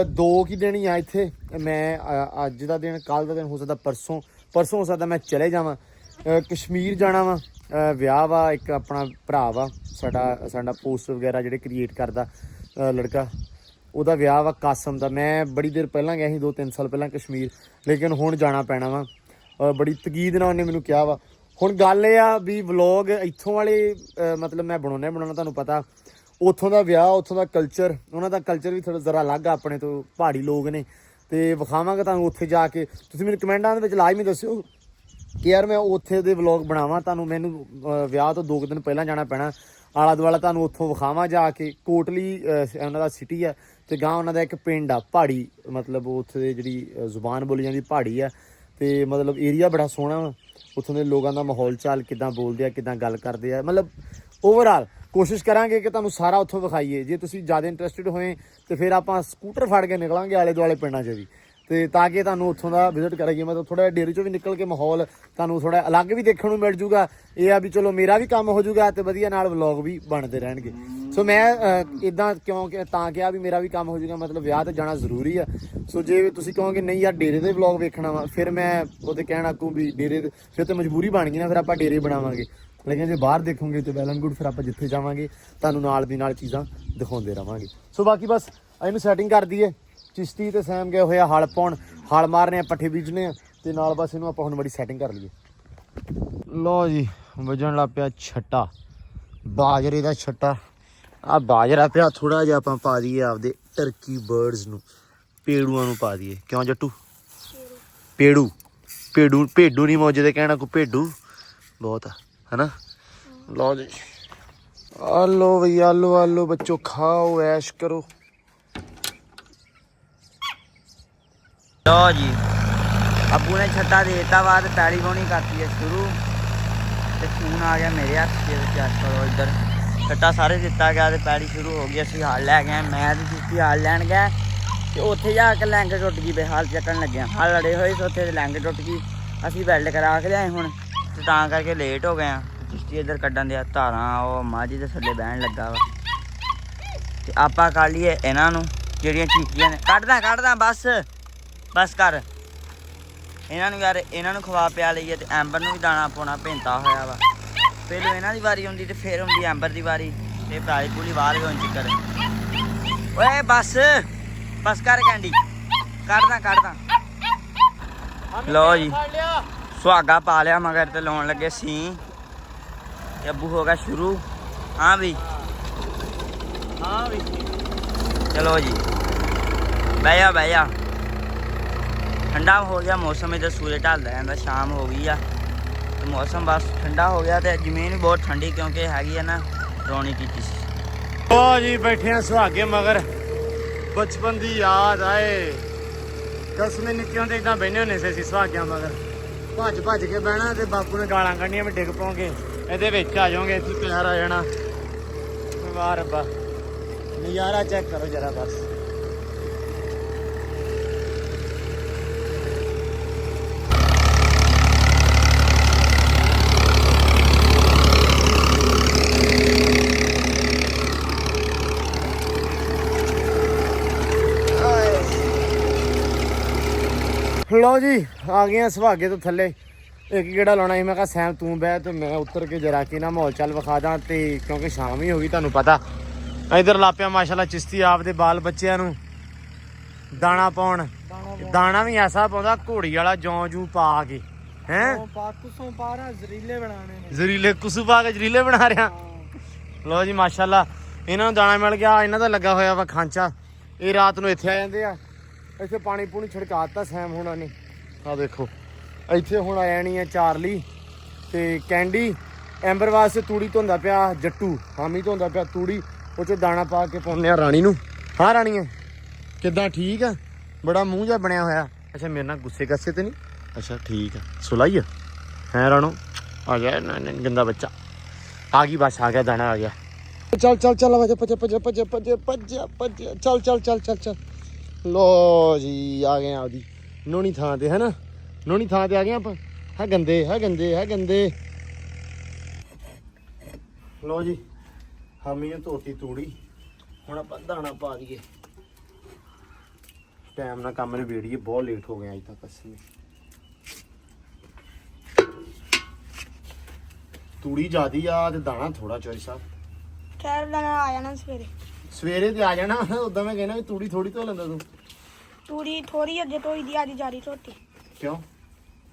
ਦੋ ਕੀ ਦਿਨ ਹੀ ਆ ਇੱਥੇ? ਮੈਂ ਅੱਜ ਦਾ ਦਿਨ ਕੱਲ ਦਾ ਦਿਨ ਹੋ ਸਕਦਾ, ਪਰਸੋਂ ਪਰਸੋਂ ਹੋ ਸਕਦਾ ਮੈਂ ਚਲੇ ਜਾਵਾਂ। ਕਸ਼ਮੀਰ ਜਾਣਾ ਵਾ ਵਿਆਹ ਵਾ, ਇੱਕ ਆਪਣਾ ਭਰਾ ਵਾ, ਸਾਡਾ ਸਾਡਾ ਪੋਸਟ ਵਗੈਰਾ ਜਿਹੜੇ ਕ੍ਰੀਏਟ ਕਰਦਾ ਲੜਕਾ। ਉਹਦਾ ਵਿਆਹ ਵਾ ਕਾਸਮ ਦਾ। ਮੈਂ ਬੜੀ ਦੇਰ ਪਹਿਲਾਂ ਗਿਆ ਸੀ 2-3 ਸਾਲ ਪਹਿਲਾਂ ਕਸ਼ਮੀਰ, ਲੇਕਿਨ ਹੁਣ ਜਾਣਾ ਪੈਣਾ ਵਾ। ਬੜੀ ਤਕੀਦ ਨਾਲ ਉਹਨੇ ਮੈਨੂੰ ਕਿਹਾ ਵਾ। ਹੁਣ ਗੱਲ ਇਹ ਆ ਵੀ ਵਲੌਗ ਇੱਥੋਂ ਵਾਲੇ ਮਤਲਬ ਮੈਂ ਬਣਾਉਣਾ ਬਣਾਉਣਾ ਤੁਹਾਨੂੰ ਪਤਾ। ਉੱਥੋਂ ਦਾ ਵਿਆਹ, ਉੱਥੋਂ ਦਾ ਕਲਚਰ ਉਹਨਾਂ ਦਾ ਕਲਚਰ ਵੀ ਥੋੜਾ ਜ਼ਰਾ ਅਲੱਗ ਆ, ਆਪਣੇ ਤੋਂ ਪਹਾੜੀ ਲੋਕ ਨੇ। ਤੇ ਵਿਖਾਵਾਂਗਾ ਤੁਹਾਨੂੰ ਉੱਥੇ ਜਾ ਕੇ। ਤੁਸੀਂ ਮੈਨੂੰ ਕਮੈਂਟਾਂ ਦੇ ਵਿੱਚ ਲਾਜ਼ਮੀ ਦੱਸਿਓ ਕਿ ਯਾਰ ਮੈਂ ਉੱਥੇ ਦੇ ਵਲੌਗ ਬਣਾਵਾਂ, ਤੁਹਾਨੂੰ ਮੈਨੂੰ ਵਿਆਹ ਤੋਂ ਦੋ ਕੁ ਦਿਨ ਪਹਿਲਾਂ ਜਾਣਾ ਪੈਣਾ। ਆਲਾ ਦੁਆਲਾ ਤੁਹਾਨੂੰ ਉੱਥੋਂ ਵਿਖਾਵਾਂ ਜਾ ਕੇ। ਕੋਟਲੀ ਉਹਨਾਂ ਦਾ ਸਿਟੀ ਹੈ ਤੇ ਗਾਂ ਉਹਨਾਂ ਦਾ ਇੱਕ ਪਿੰਡ ਆ, ਪਹਾੜੀ, ਮਤਲਬ ਉੱਥੇ ਦੇ ਜਿਹੜੀ ਜ਼ੁਬਾਨ ਬੋਲੀ ਜਾਂਦੀ, ਪਹਾੜੀ ਆ। ਤੇ ਮਤਲਬ ਏਰੀਆ ਬੜਾ ਸੋਹਣਾ ਵਾ। ਉੱਥੋਂ ਦੇ ਲੋਕਾਂ ਦਾ ਮਾਹੌਲ ਚਾਲ ਕਿਦਾਂ ਬੋਲਦੇ ਆ, ਕਿਦਾਂ ਗੱਲ ਕਰਦੇ ਆ। ਮਤਲਬ ਓਵਰਆਲ ਕੋਸ਼ਿਸ਼ ਕਰਾਂਗੇ ਕਿ ਤੁਹਾਨੂੰ ਸਾਰਾ ਉੱਥੋਂ ਵਿਖਾਈਏ। ਜੇ ਤੁਸੀਂ ਜ਼ਿਆਦਾ ਇੰਟਰਸਟਿਡ ਹੋਏ, ਤੇ ਫਿਰ ਆਪਾਂ ਸਕੂਟਰ ਫੜ ਕੇ ਨਿਕਲਾਂਗੇ ਆਲੇ ਦੁਆਲੇ ਪਿੰਡਾਂ 'ਚ ਵੀ। ਤੇ ਤਾਂ ਕਿ ਤੁਹਾਨੂੰ ਉੱਥੋਂ ਦਾ ਵਿਜ਼ਿਟ ਕਰਾਈਏ। ਮਤਲਬ ਥੋੜਾ ਡੇਰੇ 'ਚੋਂ ਵੀ ਨਿਕਲ ਕੇ ਮਾਹੌਲ ਤੁਹਾਨੂੰ ਥੋੜਾ ਅਲੱਗ ਵੀ ਦੇਖਣ ਨੂੰ ਮਿਲ ਜੂਗਾ। ਇਹ ਆ ਵੀ ਚਲੋ ਮੇਰਾ ਵੀ ਕੰਮ ਹੋ ਜੂਗਾ ਤੇ ਵਧੀਆ ਨਾਲ ਵਲੌਗ ਵੀ ਬਣਦੇ ਰਹਿਣਗੇ। ਸੋ ਮੈਂ ਇਦਾਂ ਕਿਉਂ ਤਾਂ ਕਿਹਾ ਵੀ ਮੇਰਾ ਵੀ ਕੰਮ ਹੋ ਜੂਗਾ ਮਤਲਬ ਵਿਆਹ ਤੇ ਜਾਣਾ ਜ਼ਰੂਰੀ ਆ। ਸੋ ਜੇ ਤੁਸੀਂ ਕਹੋਗੇ ਨਹੀਂ ਯਾਰ ਡੇਰੇ ਦੇ ਵਲੌਗ ਵੇਖਣਾ ਵਾ, ਫਿਰ ਮੈਂ ਉਹਦੇ ਕਹਿਣ ਆਕੂ ਵੀ ਡੇਰੇ ਦੇ- ਫਿਰ ਤੇ ਮਜਬੂਰੀ ਬਣ ਗਈ ਨਾ, ਫਿਰ ਆਪਾਂ ਡੇਰੇ ਬਣਾਵਾਂਗੇ। ਲੇਕਿਨ ਜੇ ਬਾਹਰ ਦੇਖੋਗੇ ਤੇ ਵੈਲ ਗੁੱਡ ਫਿਰ ਆਪਾਂ ਜਿੱਥੇ ਜਾਵਾਂਗੇ, ਤੁਹਾਨੂੰ ਨਾਲ ਦੀ ਨਾਲ ਚੀਜ਼ਾਂ ਦਿਖਾਉਂਦੇ ਰਵਾਂਗੇ। ਸੋ ਬਾਕੀ ਬਸ, ਇਹਨੂੰ ਸੈਟਿੰਗ ਕਰ ਦਈਏ। ਚਿਸ਼ਤੀ ਤੇ ਸੈਮ ਗਏ ਹੋਇਆ ਹਲ ਪਾਉਣ, ਹਲ ਮਾਰਨੇ ਆ, ਪੱਠੇ ਬੀਜਨੇ ਆ, ਤੇ ਨਾਲ ਬਸ ਇਹਨੂੰ ਆਪਾਂ ਹੁਣ ਬੜੀ ਸੈਟਿੰਗ ਕਰ ਲਈਏ। ਲੋ ਜੀ, ਵਜਣ ਲੱਗ ਪਿਆ ਛੱਟਾ। ਬਾਜਰੇ ਦਾ ਛੱਟਾ। ਆ ਬਾਜਰਾ ਪਿਆ ਥੋੜਾ ਜਿਹਾ ਆਪਾਂ ਪਾ ਦਈਏ ਆਪਦੇ ਟਰਕੀ ਬਰਡਸ ਨੂੰ। ਪੇੜੂਆਂ ਨੂੰ ਪਾ ਦਈਏ। ਕਿਉਂ ਜੱਟੂ? ਪੇੜੂ। ਪੇੜੂ, ਭੇਡੂ ਨਹੀਂ ਮੌਜੇ ਦੇ ਕਹਿਣਾ ਕੋ ਭੇਡੂ। ਬਹੁਤ ਆ, ਹੈਨਾ? ਲਓ ਜੀ। ਆਲੋ ਬਈ, ਆਲੋ ਆਲੋ ਬੱਚੋ, ਖਾਓ, ਐਸ਼ ਕਰੋ। ਲਓ ਜੀ। ਅੱਬੂ ਨੇ ਛੱਟਾ ਦੇ ਦਿੱਤਾ, ਬਾਅਦ ਪੈੜੀ ਬੋਣੀ ਕਰਤੀ ਹੈ ਸ਼ੁਰੂ। ਤੇ ਫੋਨ ਆ ਗਿਆ ਮੇਰੇ ਹੱਥ 'ਚ ਚੈੱਕ ਕਰੋ ਇੱਧਰ। ਛੱਟਾ ਸਾਰੇ ਦਿੱਤਾ ਗਿਆ ਤੇ ਪੈੜੀ ਸ਼ੁਰੂ ਹੋ ਗਈ, ਅਸੀਂ ਹਾਲ ਲੈ ਗਏ, ਮੈਂ ਤੇ ਜਿੱਤੀ ਹਾਲ ਲੈਣ ਗਏ ਤੇ ਉੱਥੇ ਜਾ ਕੇ ਲੈਂਗ ਟੁੱਟ ਗਈ ਬੇ ਹਾਲ ਚੱਕਣ ਲੱਗਿਆ। ਹਾਲ ਲੜੇ ਹੋਏ ਸੀ ਉੱਥੇ ਲੈਂਗ ਟੁੱਟ ਗਈ, ਅਸੀਂ ਵੈਲਡ ਕਰਾ ਕੇ ਲਿਆਏ ਹੁਣ ਤੇ ਤਾਂ ਕਰਕੇ ਲੇਟ ਹੋ ਗਏ ਆ। ਜਿਸਤੀ ਇੱਧਰ ਕੱਢਣ ਦੇ ਧਾਰਾਂ, ਉਹ ਮਾਝੀ ਦੇ ਥੱਲੇ ਬਹਿਣ ਲੱਗਾ ਵਾ। ਤੇ ਆਪਾਂ ਕਰ ਲਈਏ ਇਹਨਾਂ ਨੂੰ, ਜਿਹੜੀਆਂ ਚੀਕੀਆਂ ਨੇ ਕੱਢਦਾ ਕੱਢਦਾ, ਬਸ ਬਸ ਕਰ। ਇਹਨਾਂ ਨੂੰ ਯਾਰ, ਇਹਨਾਂ ਨੂੰ ਖਵਾ ਪਿਆ ਲਈਏ ਤੇ ਐਂਬਰ ਨੂੰ ਵੀ ਦਾਣਾ ਪਾਉਣਾ ਭਿੰਤਾ ਹੋਇਆ ਵਾ। ਪਹਿਲੋਂ ਇਹਨਾਂ ਦੀ ਵਾਰੀ ਆਉਂਦੀ ਤੇ ਫਿਰ ਆਉਂਦੀ ਐਂਬਰ ਦੀ ਵਾਰੀ ਤੇ ਪ੍ਰਾਈ ਪੂਲੀ ਬਾਹਰ ਗੋਂ ਚੱਕਰ। ਓਏ ਬਸ ਬਸ ਕਰ ਕੈਂਡੀ। ਕੱਢਦਾ ਕੱਢਦਾ। ਲਓ ਜੀ, ਸੁਹਾਗਾ ਪਾ ਲਿਆ ਮਗਰ ਤੇ ਲਾਉਣ ਲੱਗੇ ਸੀ। ਤੇ ਅੱਬੂ ਹੋ ਗਿਆ ਸ਼ੁਰੂ। ਹਾਂ ਵੀ। ਹਾਂ ਵੀ ਚਲੋ ਜੀ। ਬਹਿ ਜਾ ਬਹਿ ਜਾ। ਠੰਡਾ ਹੋ ਗਿਆ ਮੌਸਮ ਇਹਦਾ ਸੂਰਜ ਢਲਦਾ ਜਾਂਦਾ ਸ਼ਾਮ ਹੋ ਗਈ ਆ। ਮੌਸਮ ਬਸ ਠੰਡਾ ਹੋ ਗਿਆ ਤੇ ਜ਼ਮੀਨ ਵੀ ਬਹੁਤ ਠੰਡੀ ਕਿਉਂਕਿ ਹੈਗੀ ਹੈ ਨਾ, ਰੌਣੀ ਕੀਤੀ ਸੀ। ਓ ਜੀ, ਬੈਠੇ ਆ ਸੁਹਾਗੇ ਮਗਰ। ਬਚਪਨ ਦੀ ਯਾਦ ਆਏ। ਦਸਵੇਂ ਨਿੱਕੇ ਹੁੰਦੇ ਇਦਾਂ ਬੈਠੇ ਹੁੰਦੇ ਸੀ ਅਸੀਂ ਸੁਹਾਗਿਆਂ ਮਗਰ। ਭੱਜ ਭੱਜ ਕੇ ਬਹਿਣਾ ਤੇ ਬਾਪੂ ਨੇ ਗਾਲਾਂ ਕੱਢਣੀਆਂ ਵੀ ਡਿੱਗ ਪਓਗੇ ਇਹਦੇ ਵਿੱਚ ਆ ਜਾਓਗੇ ਇੱਥੇ ਪਿਆਰ ਆ ਜਾਣਾ। ਵਾਹ ਰੱਬਾ। ਨਜ਼ਾਰਾ ਚੈੱਕ ਕਰੋ ਜਰਾ ਬਸ। ਲਓ ਜੀ ਆ ਗਏ ਆ ਸੁਹਾਗੇ ਤੋਂ ਥੱਲੇ। ਇੱਕ ਗੇੜਾ ਲਾਉਣਾ ਸੀ ਮੈਂ ਕਿਹਾ ਸੈਮ ਤੂੰ ਬਹਿ ਤੇ ਮੈਂ ਉੱਤਰ ਕੇ ਜਰਾ ਕੀ ਨਾ ਮਾਹੌਲ ਚੱਲ ਵਿਖਾ ਦਾਂ ਤੇ ਕਿਉਂਕਿ ਸ਼ਾਮ ਹੀ ਹੋ ਗਈ ਤੁਹਾਨੂੰ ਪਤਾ। ਇਧਰ ਲਾਪਿਆ ਮਾਸ਼ਾਅੱਲਾ ਚਿਸ਼ਤੀ ਆਪਦੇ ਬਾਲ ਬੱਚਿਆਂ ਨੂੰ ਦਾਣਾ ਪਾਉਣ। ਦਾਣਾ ਵੀ ਐਸਾ ਪਾਉਂਦਾ ਘੋੜੀ ਵਾਲਾ ਜੌਂ ਜੂ ਪਾ ਕੇ ਹੈ? ਪਾਕੂਸੋਂ ਪਾਰਾ ਜ਼ਰੀਲੇ ਬਣਾਣੇ ਨੇ। ਜ਼ਰੀਲੇ ਕੁਸੂ ਪਾ ਕੇ ਜ਼ਰੀਲੇ ਬਣਾ ਰਿਆ ਲਓ ਜੀ ਮਾਸ਼ਾਅੱਲਾ ਇਹਨਾਂ ਨੂੰ ਦਾਣਾ ਮਿਲ ਗਿਆ ਇਹਨਾਂ ਦਾ ਲੱਗਾ ਹੋਇਆ ਵਾ ਖਾਂਚਾ। ਇਹ ਰਾਤ ਨੂੰ ਇੱਥੇ ਆ ਜਾਂਦੇ ਆ। ਇੱਥੇ ਪਾਣੀ ਪੂਣੀ ਛਿੜਕਾਤਾ ਸੈਮ ਹੋਣਾ ਨੇ। ਆ ਦੇਖੋ। ਇੱਥੇ ਹੁਣ ਆ ਜਾਣੀ ਹੈ ਚਾਰਲੀ ਤੇ ਕੈਂਡੀ ਐਂਬਰ ਵਾਸਤੇ ਤੂੜੀ ਧੋਂਦਾ ਪਿਆ ਜੱਟੂ ਹਾਮੀ ਧੋਂਦਾ ਪਿਆ ਤੂੜੀ ਉਹ ਚ ਦਾਣਾ ਪਾ ਕੇ ਪਾਉਂਦੇ ਆ ਰਾਣੀ ਨੂੰ। ਹਾਂ ਰਾਣੀ ਕਿੱਦਾਂ ਠੀਕ ਆ ਬੜਾ ਮੂੰਹ ਜਿਹਾ ਬਣਿਆ ਹੋਇਆ। ਅੱਛਾ ਮੇਰੇ ਨਾਲ ਗੁੱਸੇ ਗੱਸੇ ਤੇ ਨਹੀਂ? ਅੱਛਾ ਠੀਕ ਆ ਸੁਲਾਈ ਆ ਹੈ ਰਾਣੋ ਆ ਗਿਆ ਗੰਦਾ ਬੱਚਾ। ਆ ਗਈ ਬਸ ਆ ਗਿਆ ਦਾਣਾ ਆ ਗਿਆ। ਚੱਲ ਚੱਲ ਚੱਲ ਭੱਜ ਭੱਜ ਭੱਜ ਭੱਜ ਭੱਜ ਭੱਜ। ਚੱਲ ਚੱਲ ਚੱਲ ਚੱਲ ਚੱਲ। ਲੋ ਜੀ ਆ ਗਏ ਆਪਦੀ ਨੋਣੀ ਥਾਂ ਤੇ ਹੈਨਾ? ਨੋਣੀ ਥਾਂ ਤੇ ਆ ਗਏ ਆਪਾਂ। ਹੈ ਗੰਦੇ ਹੈ ਗੰਦੇ ਹੈ ਗੰਦੇ। ਲੋ ਜੀ ਹਾਮੀ ਨੇ ਧੋਤੀ ਤੂੜੀ। ਹੁਣ ਆਪਾਂ ਦਾਣਾ ਪਾ ਦਈਏ। ਟਾਈਮ ਨਾਲ ਕੰਮ ਨਿਬੇੜੀਏ ਬਹੁਤ ਲੇਟ ਹੋ ਗਿਆ ਅੱਜ ਤੱਕ ਅਸੀਂ। ਤੂੜੀ ਜ਼ਿਆਦੀ ਆ ਤੇ ਦਾਣਾ ਥੋੜਾ ਚੋਰੀ ਸਾਹਿਬ ਖੈਰ ਲੈਣਾ ਆ ਜਾਣਾ ਸਵੇਰੇ। ਸਵੇਰੇ ਤੇ ਆ ਜਾਣਾ ਉਦਾਂ ਮੈਂ ਕਹਿਣਾ ਵੀ ਤੂੜੀ ਥੋੜੀ ਧੋ ਲੈਂਦਾ ਤੂੰ। ਤੂੜੀ ਥੋੜੀ ਅੱਜੇ ਧੋਈ ਦੀ ਅੱਜ ਜਾਰੀ ਧੋਤੀ। ਕਿਉਂ?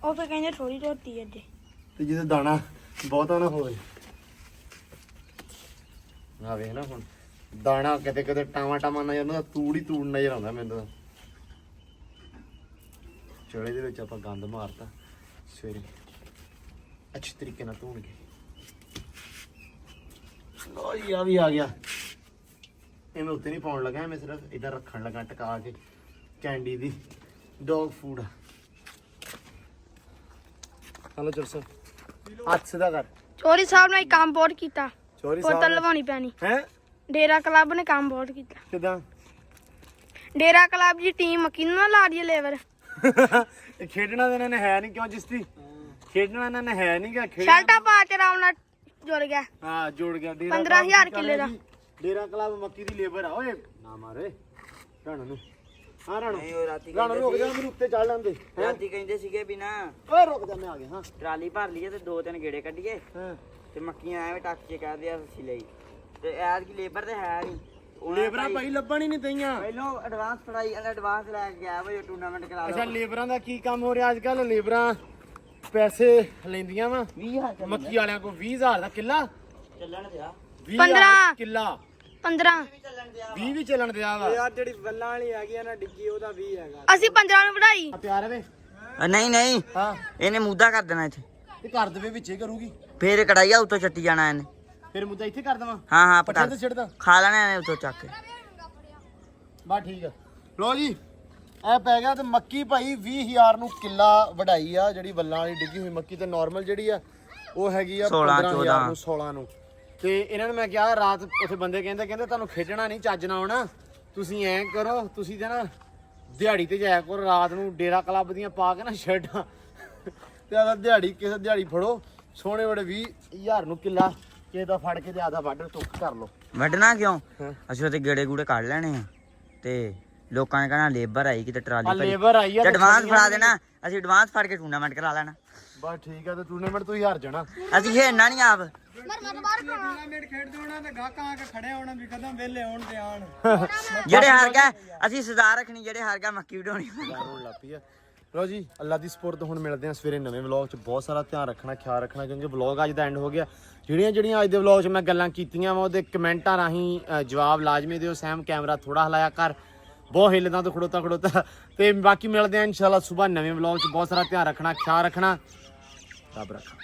ਉਹ ਫੇ ਕਹਿੰਦੇ ਥੋੜੀ ਧੋਤੀ ਅੱਜੇ ਤੇ ਜਿਹਦੇ ਦਾਣਾ ਬਹੁਤਾ ਨਾ ਹੋਵੇ। ਆ ਵੇਖ ਨਾ ਹੁਣ ਦਾਣਾ ਕਿਤੇ ਕਿਤੇ ਟਾਵਾ ਟਾਵਾ ਨਜ਼ਰ ਆਉਂਦਾ ਤੂੜੀ ਤੂੜ ਨਜ਼ਰ ਆਉਂਦਾ ਮੈਨੂੰ ਤਾਂ। ਚੋਲੇ ਦੇ ਵਿੱਚ ਆਪਾਂ ਗੰਦ ਮਾਰਤਾ ਸਵੇਰੇ। ਅੱਛੇ ਤਰੀਕੇ ਨਾਲ ਧੋਣਗੇ ਲੋ ਜੀ ਆ ਵੀ ਆ ਗਿਆ। ਇਹਨੂੰ ਉੱਤੇ ਨਹੀਂ ਪਾਉਣ ਲੱਗਾ ਮੈਂ ਸਿਰਫ ਇਧਰ ਰੱਖਣ ਲੱਗਾ ਟਕਾ ਕੇ। ਕੈਂਡੀ ਦੀ ਡੌਗ ਫੂਡ। ਹਲੋ ਚਰਸਾ ਹੱਥ ਸਿੱਧਾ ਕਰ। ਚੋਰੀ ਸਾਹਿਬ ਨੇ ਕੰਮ ਬਹੁਤ ਕੀਤਾ। ਚੋਰੀ ਬੋਤਲ ਲਵਾਉਣੀ ਪੈਣੀ। ਹੈ? ਡੇਰਾ ਕਲੱਬ ਨੇ ਕੰਮ ਬਹੁਤ ਕੀਤਾ। ਕਿਦਾਂ? ਡੇਰਾ ਕਲੱਬ ਦੀ ਟੀਮ ਕਿੰਨੂੰ ਲਾ ਦਈਏ ਲੇਬਰ? ਇਹ ਖੇਡਣਾ ਤਾਂ ਇਹਨਾਂ ਨੇ ਹੈ ਨਹੀਂ ਕਿਉਂ ਜਿਸਤੀ ਖੇਡਣਾ ਇਹਨਾਂ ਨੇ ਹੈ ਨਹੀਂ ਗਾ ਖੇਡ ਸ਼ਰਟਾ ਪਾ ਕੇ ਰਾਮ ਨਾਲ ਜੁੜ ਗਿਆ। ਹਾਂ ਜੋੜ ਗਿਆ। ਡੇਰਾ 15,000 ਕਲੱਬ ਦੀ ਕਿੱਲੇ ਦਾ। ਡੇਰਾ ਕਲੱਬ ਮੱਕੀ ਦੀ ਲੇਬਰ ਆ ਓਏ। ਨਾ ਮਾਰੇ। ਰਾਣੋ ਨੂੰ। ਹਾਂ ਰਾਣੋ। ਨਹੀਂ ਉਹ ਰਾਤੀ ਰਾਣੋ ਰੁਕ ਜਾ ਮੈਨੂੰ ਉੱਤੇ ਚੜ ਲੈਂਦੇ ਰਾਤੀ ਕਹਿੰਦੇ ਸੀਗੇ ਵੀ ਨਾ ਓਏ ਰੁਕ ਜਾ ਮੈਂ ਆ ਗਿਆ ਹਾਂ। ਟਰਾਲੀ ਭਰ ਲਈਏ ਤੇ ਦੋ ਤਿੰਨ ਗੇੜੇ ਕੱਢੀਏ। ਹਾਂ। ਤੇ ਮੱਕੀਆਂ ਐਵੇਂ ਟੱਕ ਕੇ ਕਹਦੇ ਆ ਅਸੀਂ ਲਈ। ਤੇ ਐਤ ਕੀ ਲੇਬਰ ਤੇ ਹੈ ਨਹੀਂ ਲੇਬਰਾਂ ਭਾਈ ਲੱਭਣ ਹੀ ਨਹੀਂ ਤਈਆਂ ਪਹਿਲੋਂ ਐਡਵਾਂਸ ਫੜਾਈ ਐਡਵਾਂਸ ਲੈ ਕੇ ਗਿਆ ਬਈ ਟੂਰਨਾਮੈਂਟ ਕਰਾ ਅੱਛਾ ਲਓ। ਲੇਬਰਾਂ ਦਾ ਕੀ ਕੰਮ ਹੋ ਰਿਹਾ ਅੱਜ ਕੱਲ ਲੇਬਰਾਂ ਪੈਸੇ ਲੈਂਦੀਆਂ ਵਾ। 20000 ਮੱਕੀ ਵਾਲਿਆਂ ਕੋ 20000 ਦਾ ਕਿੱਲਾ? ਚੱਲਣ ਦਿਆ। 20000 ਪੰਦਰਾਂ। ਕਿੱਲਾ। 15 ਚੱਲਣ ਦਿਆ 20 ਵੀ ਚੱਲਣ ਦਿਆ ਵਾ। ਯਾਰ ਜਿਹੜੀ ਵੱਲਾਂ ਵਾਲੀ ਹੈਗੀ ਆ ਨਾ ਡਿੱਗੀ ਉਹਦਾ ਵੀ ਹੈਗਾ। ਅਸੀਂ 15 ਨੂੰ ਵਧਾਈ ਆ ਪਿਆਰ ਵੇ ਨਹੀਂ ਨਹੀਂ। ਹਾਂ। ਇਹਨੇ ਮੁੱਦਾ ਕਰ ਦੇਣਾ ਇੱਥੇ। ਇਹ ਘਰ ਦੇ ਵਿੱਚ ਹੀ ਕਰੂਗੀ। ਫੇਰ ਕੜਾਈਆ ਉੱਤੋਂ ਚੱਟੀ ਜਾਣਾ ਇਹਨੇ। ਫਿਰ ਮੁੱਦਾ ਇੱਥੇ ਕਰ ਦਵਾਂ। ਹਾਂ ਹਾਂ ਪੱਠੇ ਪਟਾ ਤੇ ਛੱਡਦਾ ਖਾ ਲੈਣਾ ਇਹਨੇ ਉੱਤੋਂ ਚੱਕ ਕੇ। ਬਾ ਠੀਕ ਆ। ਲੋ ਜੀ ਇਹ ਪੈ ਗਿਆ ਤੇ ਮੱਕੀ ਭਾਈ 20000 ਨੂੰ ਕਿੱਲਾ ਵਢਾਈ ਆ ਜਿਹੜੀ ਵੱਲਾਂ ਵਾਲੀ ਡਿੱਗੀ ਹੋਈ ਮੱਕੀ ਤੇ ਨਾਰਮਲ ਜਿਹੜੀ ਆ ਉਹ ਹੈਗੀ ਆ 16, 15000 ਨੂੰ 16 ਨੂੰ। ਤੇ ਇਹਨਾਂ ਨੂੰ ਮੈਂ ਕਿਹਾ ਰਾਤ ਉੱਥੇ ਬੰਦੇ ਕਹਿੰਦੇ ਕਹਿੰਦੇ ਤੁਹਾਨੂੰ ਖੇਡਣਾ ਨਹੀਂ ਚੱਜ ਨਾ ਆਉਣਾ। ਤੁਸੀਂ ਐਂ ਕਰੋ ਤੁਸੀਂ ਤੇ ਨਾ ਦਿਹਾੜੀ ਤੇ ਜਾਇਆ ਕਰੋ ਰਾਤ ਨੂੰ ਡੇਰਾ ਕਲੱਬ ਦੀਆਂ ਪਾ ਕੇ ਨਾ ਸ਼ਰਟਾਂ ਤੇ ਆਦਾ ਦਿਹਾੜੀ ਕਿਸੇ ਦਿਹਾੜੀ ਫੜੋ ਸੋਹਣੇ ਬੜੇ 20000 ਨੂੰ ਕਿੱਲਾ ਕਿਸੇ ਦਾ ਫੜ ਕੇ ਤੇ ਆਦਾ ਵੱਢ ਟੁੱਕ ਕਰ ਲਓ। ਵੱਢਣਾ ਕਿਉਂ। ਅਸੀਂ ਉਹਦੇ ਗੇੜੇ ਗੂੜੇ ਕੱਢ ਲੈਣੇ ਆ। ਤੇ ਲੋਕਾਂ ਨੇ ਕਹਿਣਾ ਲੇਬਰ ਆਈ ਕਿਤੇ ਟਰਾਲੀ ਭਰੀ। ਲੇਬਰ ਆਈ ਆ ਤੇ ਐਡਵਾਂਸ ਫੜਾ ਦੇਣਾ ਅਸੀਂ ਐਡਵਾਂਸ ਫੜ ਕੇ ਟੂਰਨਾਮੈਂਟ ਕਰਾ ਲੈਣਾ। ਬਸ ਠੀਕ ਆ ਤੇ ਟੂਰਨਾਮੈਂਟ ਤੋਂ ਹੀ ਹਾਰ ਜਾਣਾ। ਅਸੀਂ ਖੇਡਣਾ ਨਹੀਂ ਆਪ। ਟੂਰਨਾਮੈਂਟ ਖੇਡਦੇ ਹੋਣਾ ਤੇ ਗਾਹਕਾਂ ਆ ਕੇ ਖੜੇ ਹੋਣਾ ਵੀ ਕਦੋਂ ਵਿਹਲੇ ਹੋਣ ਤੇ ਆਣ। ਜਿਹੜੇ ਹਾਰ ਗਏ ਅਸੀਂ ਸਜ਼ਾ ਰੱਖਣੀ ਜਿਹੜੇ ਹਾਰ ਗਏ ਮੱਕੀ ਵਡਾਉਣੀ। ਹੋਣ ਲੱਗ ਪਈ ਆ। ਲੋ ਜੀ ਅੱਲਾ ਦੀ ਸਪੋਰਟ ਤੋਂ ਹੁਣ ਮਿਲਦੇ ਆ ਸਵੇਰੇ ਨਵੇਂ ਵਲੌਗ 'ਚ। ਬਹੁਤ ਸਾਰਾ ਧਿਆਨ ਰੱਖਣਾ ਖਿਆਲ ਰੱਖਣਾ ਕਿਉਂਕਿ ਵਲੌਗ ਅੱਜ ਦਾ ਐਂਡ ਹੋ ਗਿਆ। ਜਿਹੜੀਆਂ ਜਿਹੜੀਆਂ ਅੱਜ ਦੇ ਵਲੌਗ 'ਚ ਮੈਂ ਗੱਲਾਂ ਕੀਤੀਆਂ ਵਾ ਉਹਦੇ ਕਮੈਂਟਾਂ ਰਾਹੀਂ ਅ, ਜਵਾਬ ਲਾਜ਼ਮੀ ਦਿਓ ਸੈਮ ਕੈਮਰਾ ਥੋੜਾ ਹਲਾਇਆ ਕਰ। ਬਹੁਤ ਹਿੱਲਦਾ ਤੋਂ ਖੜੋਤਾ ਖੜੋਤਾ। ਤੇ ਬਾਕੀ ਮਿਲਦੇ ਆ ਇਨਸ਼ਾਅੱਲਾ ਸਵੇਰ ਨਵੇਂ ਵਲੌਗ 'ਚ। ਬਹੁਤ ਸਾਰਾ ਧਿਆਨ ਰੱਖਣਾ ਖਿਆਲ ਰੱਖਣਾ। ਰੱਬ ਰੱਖਾ।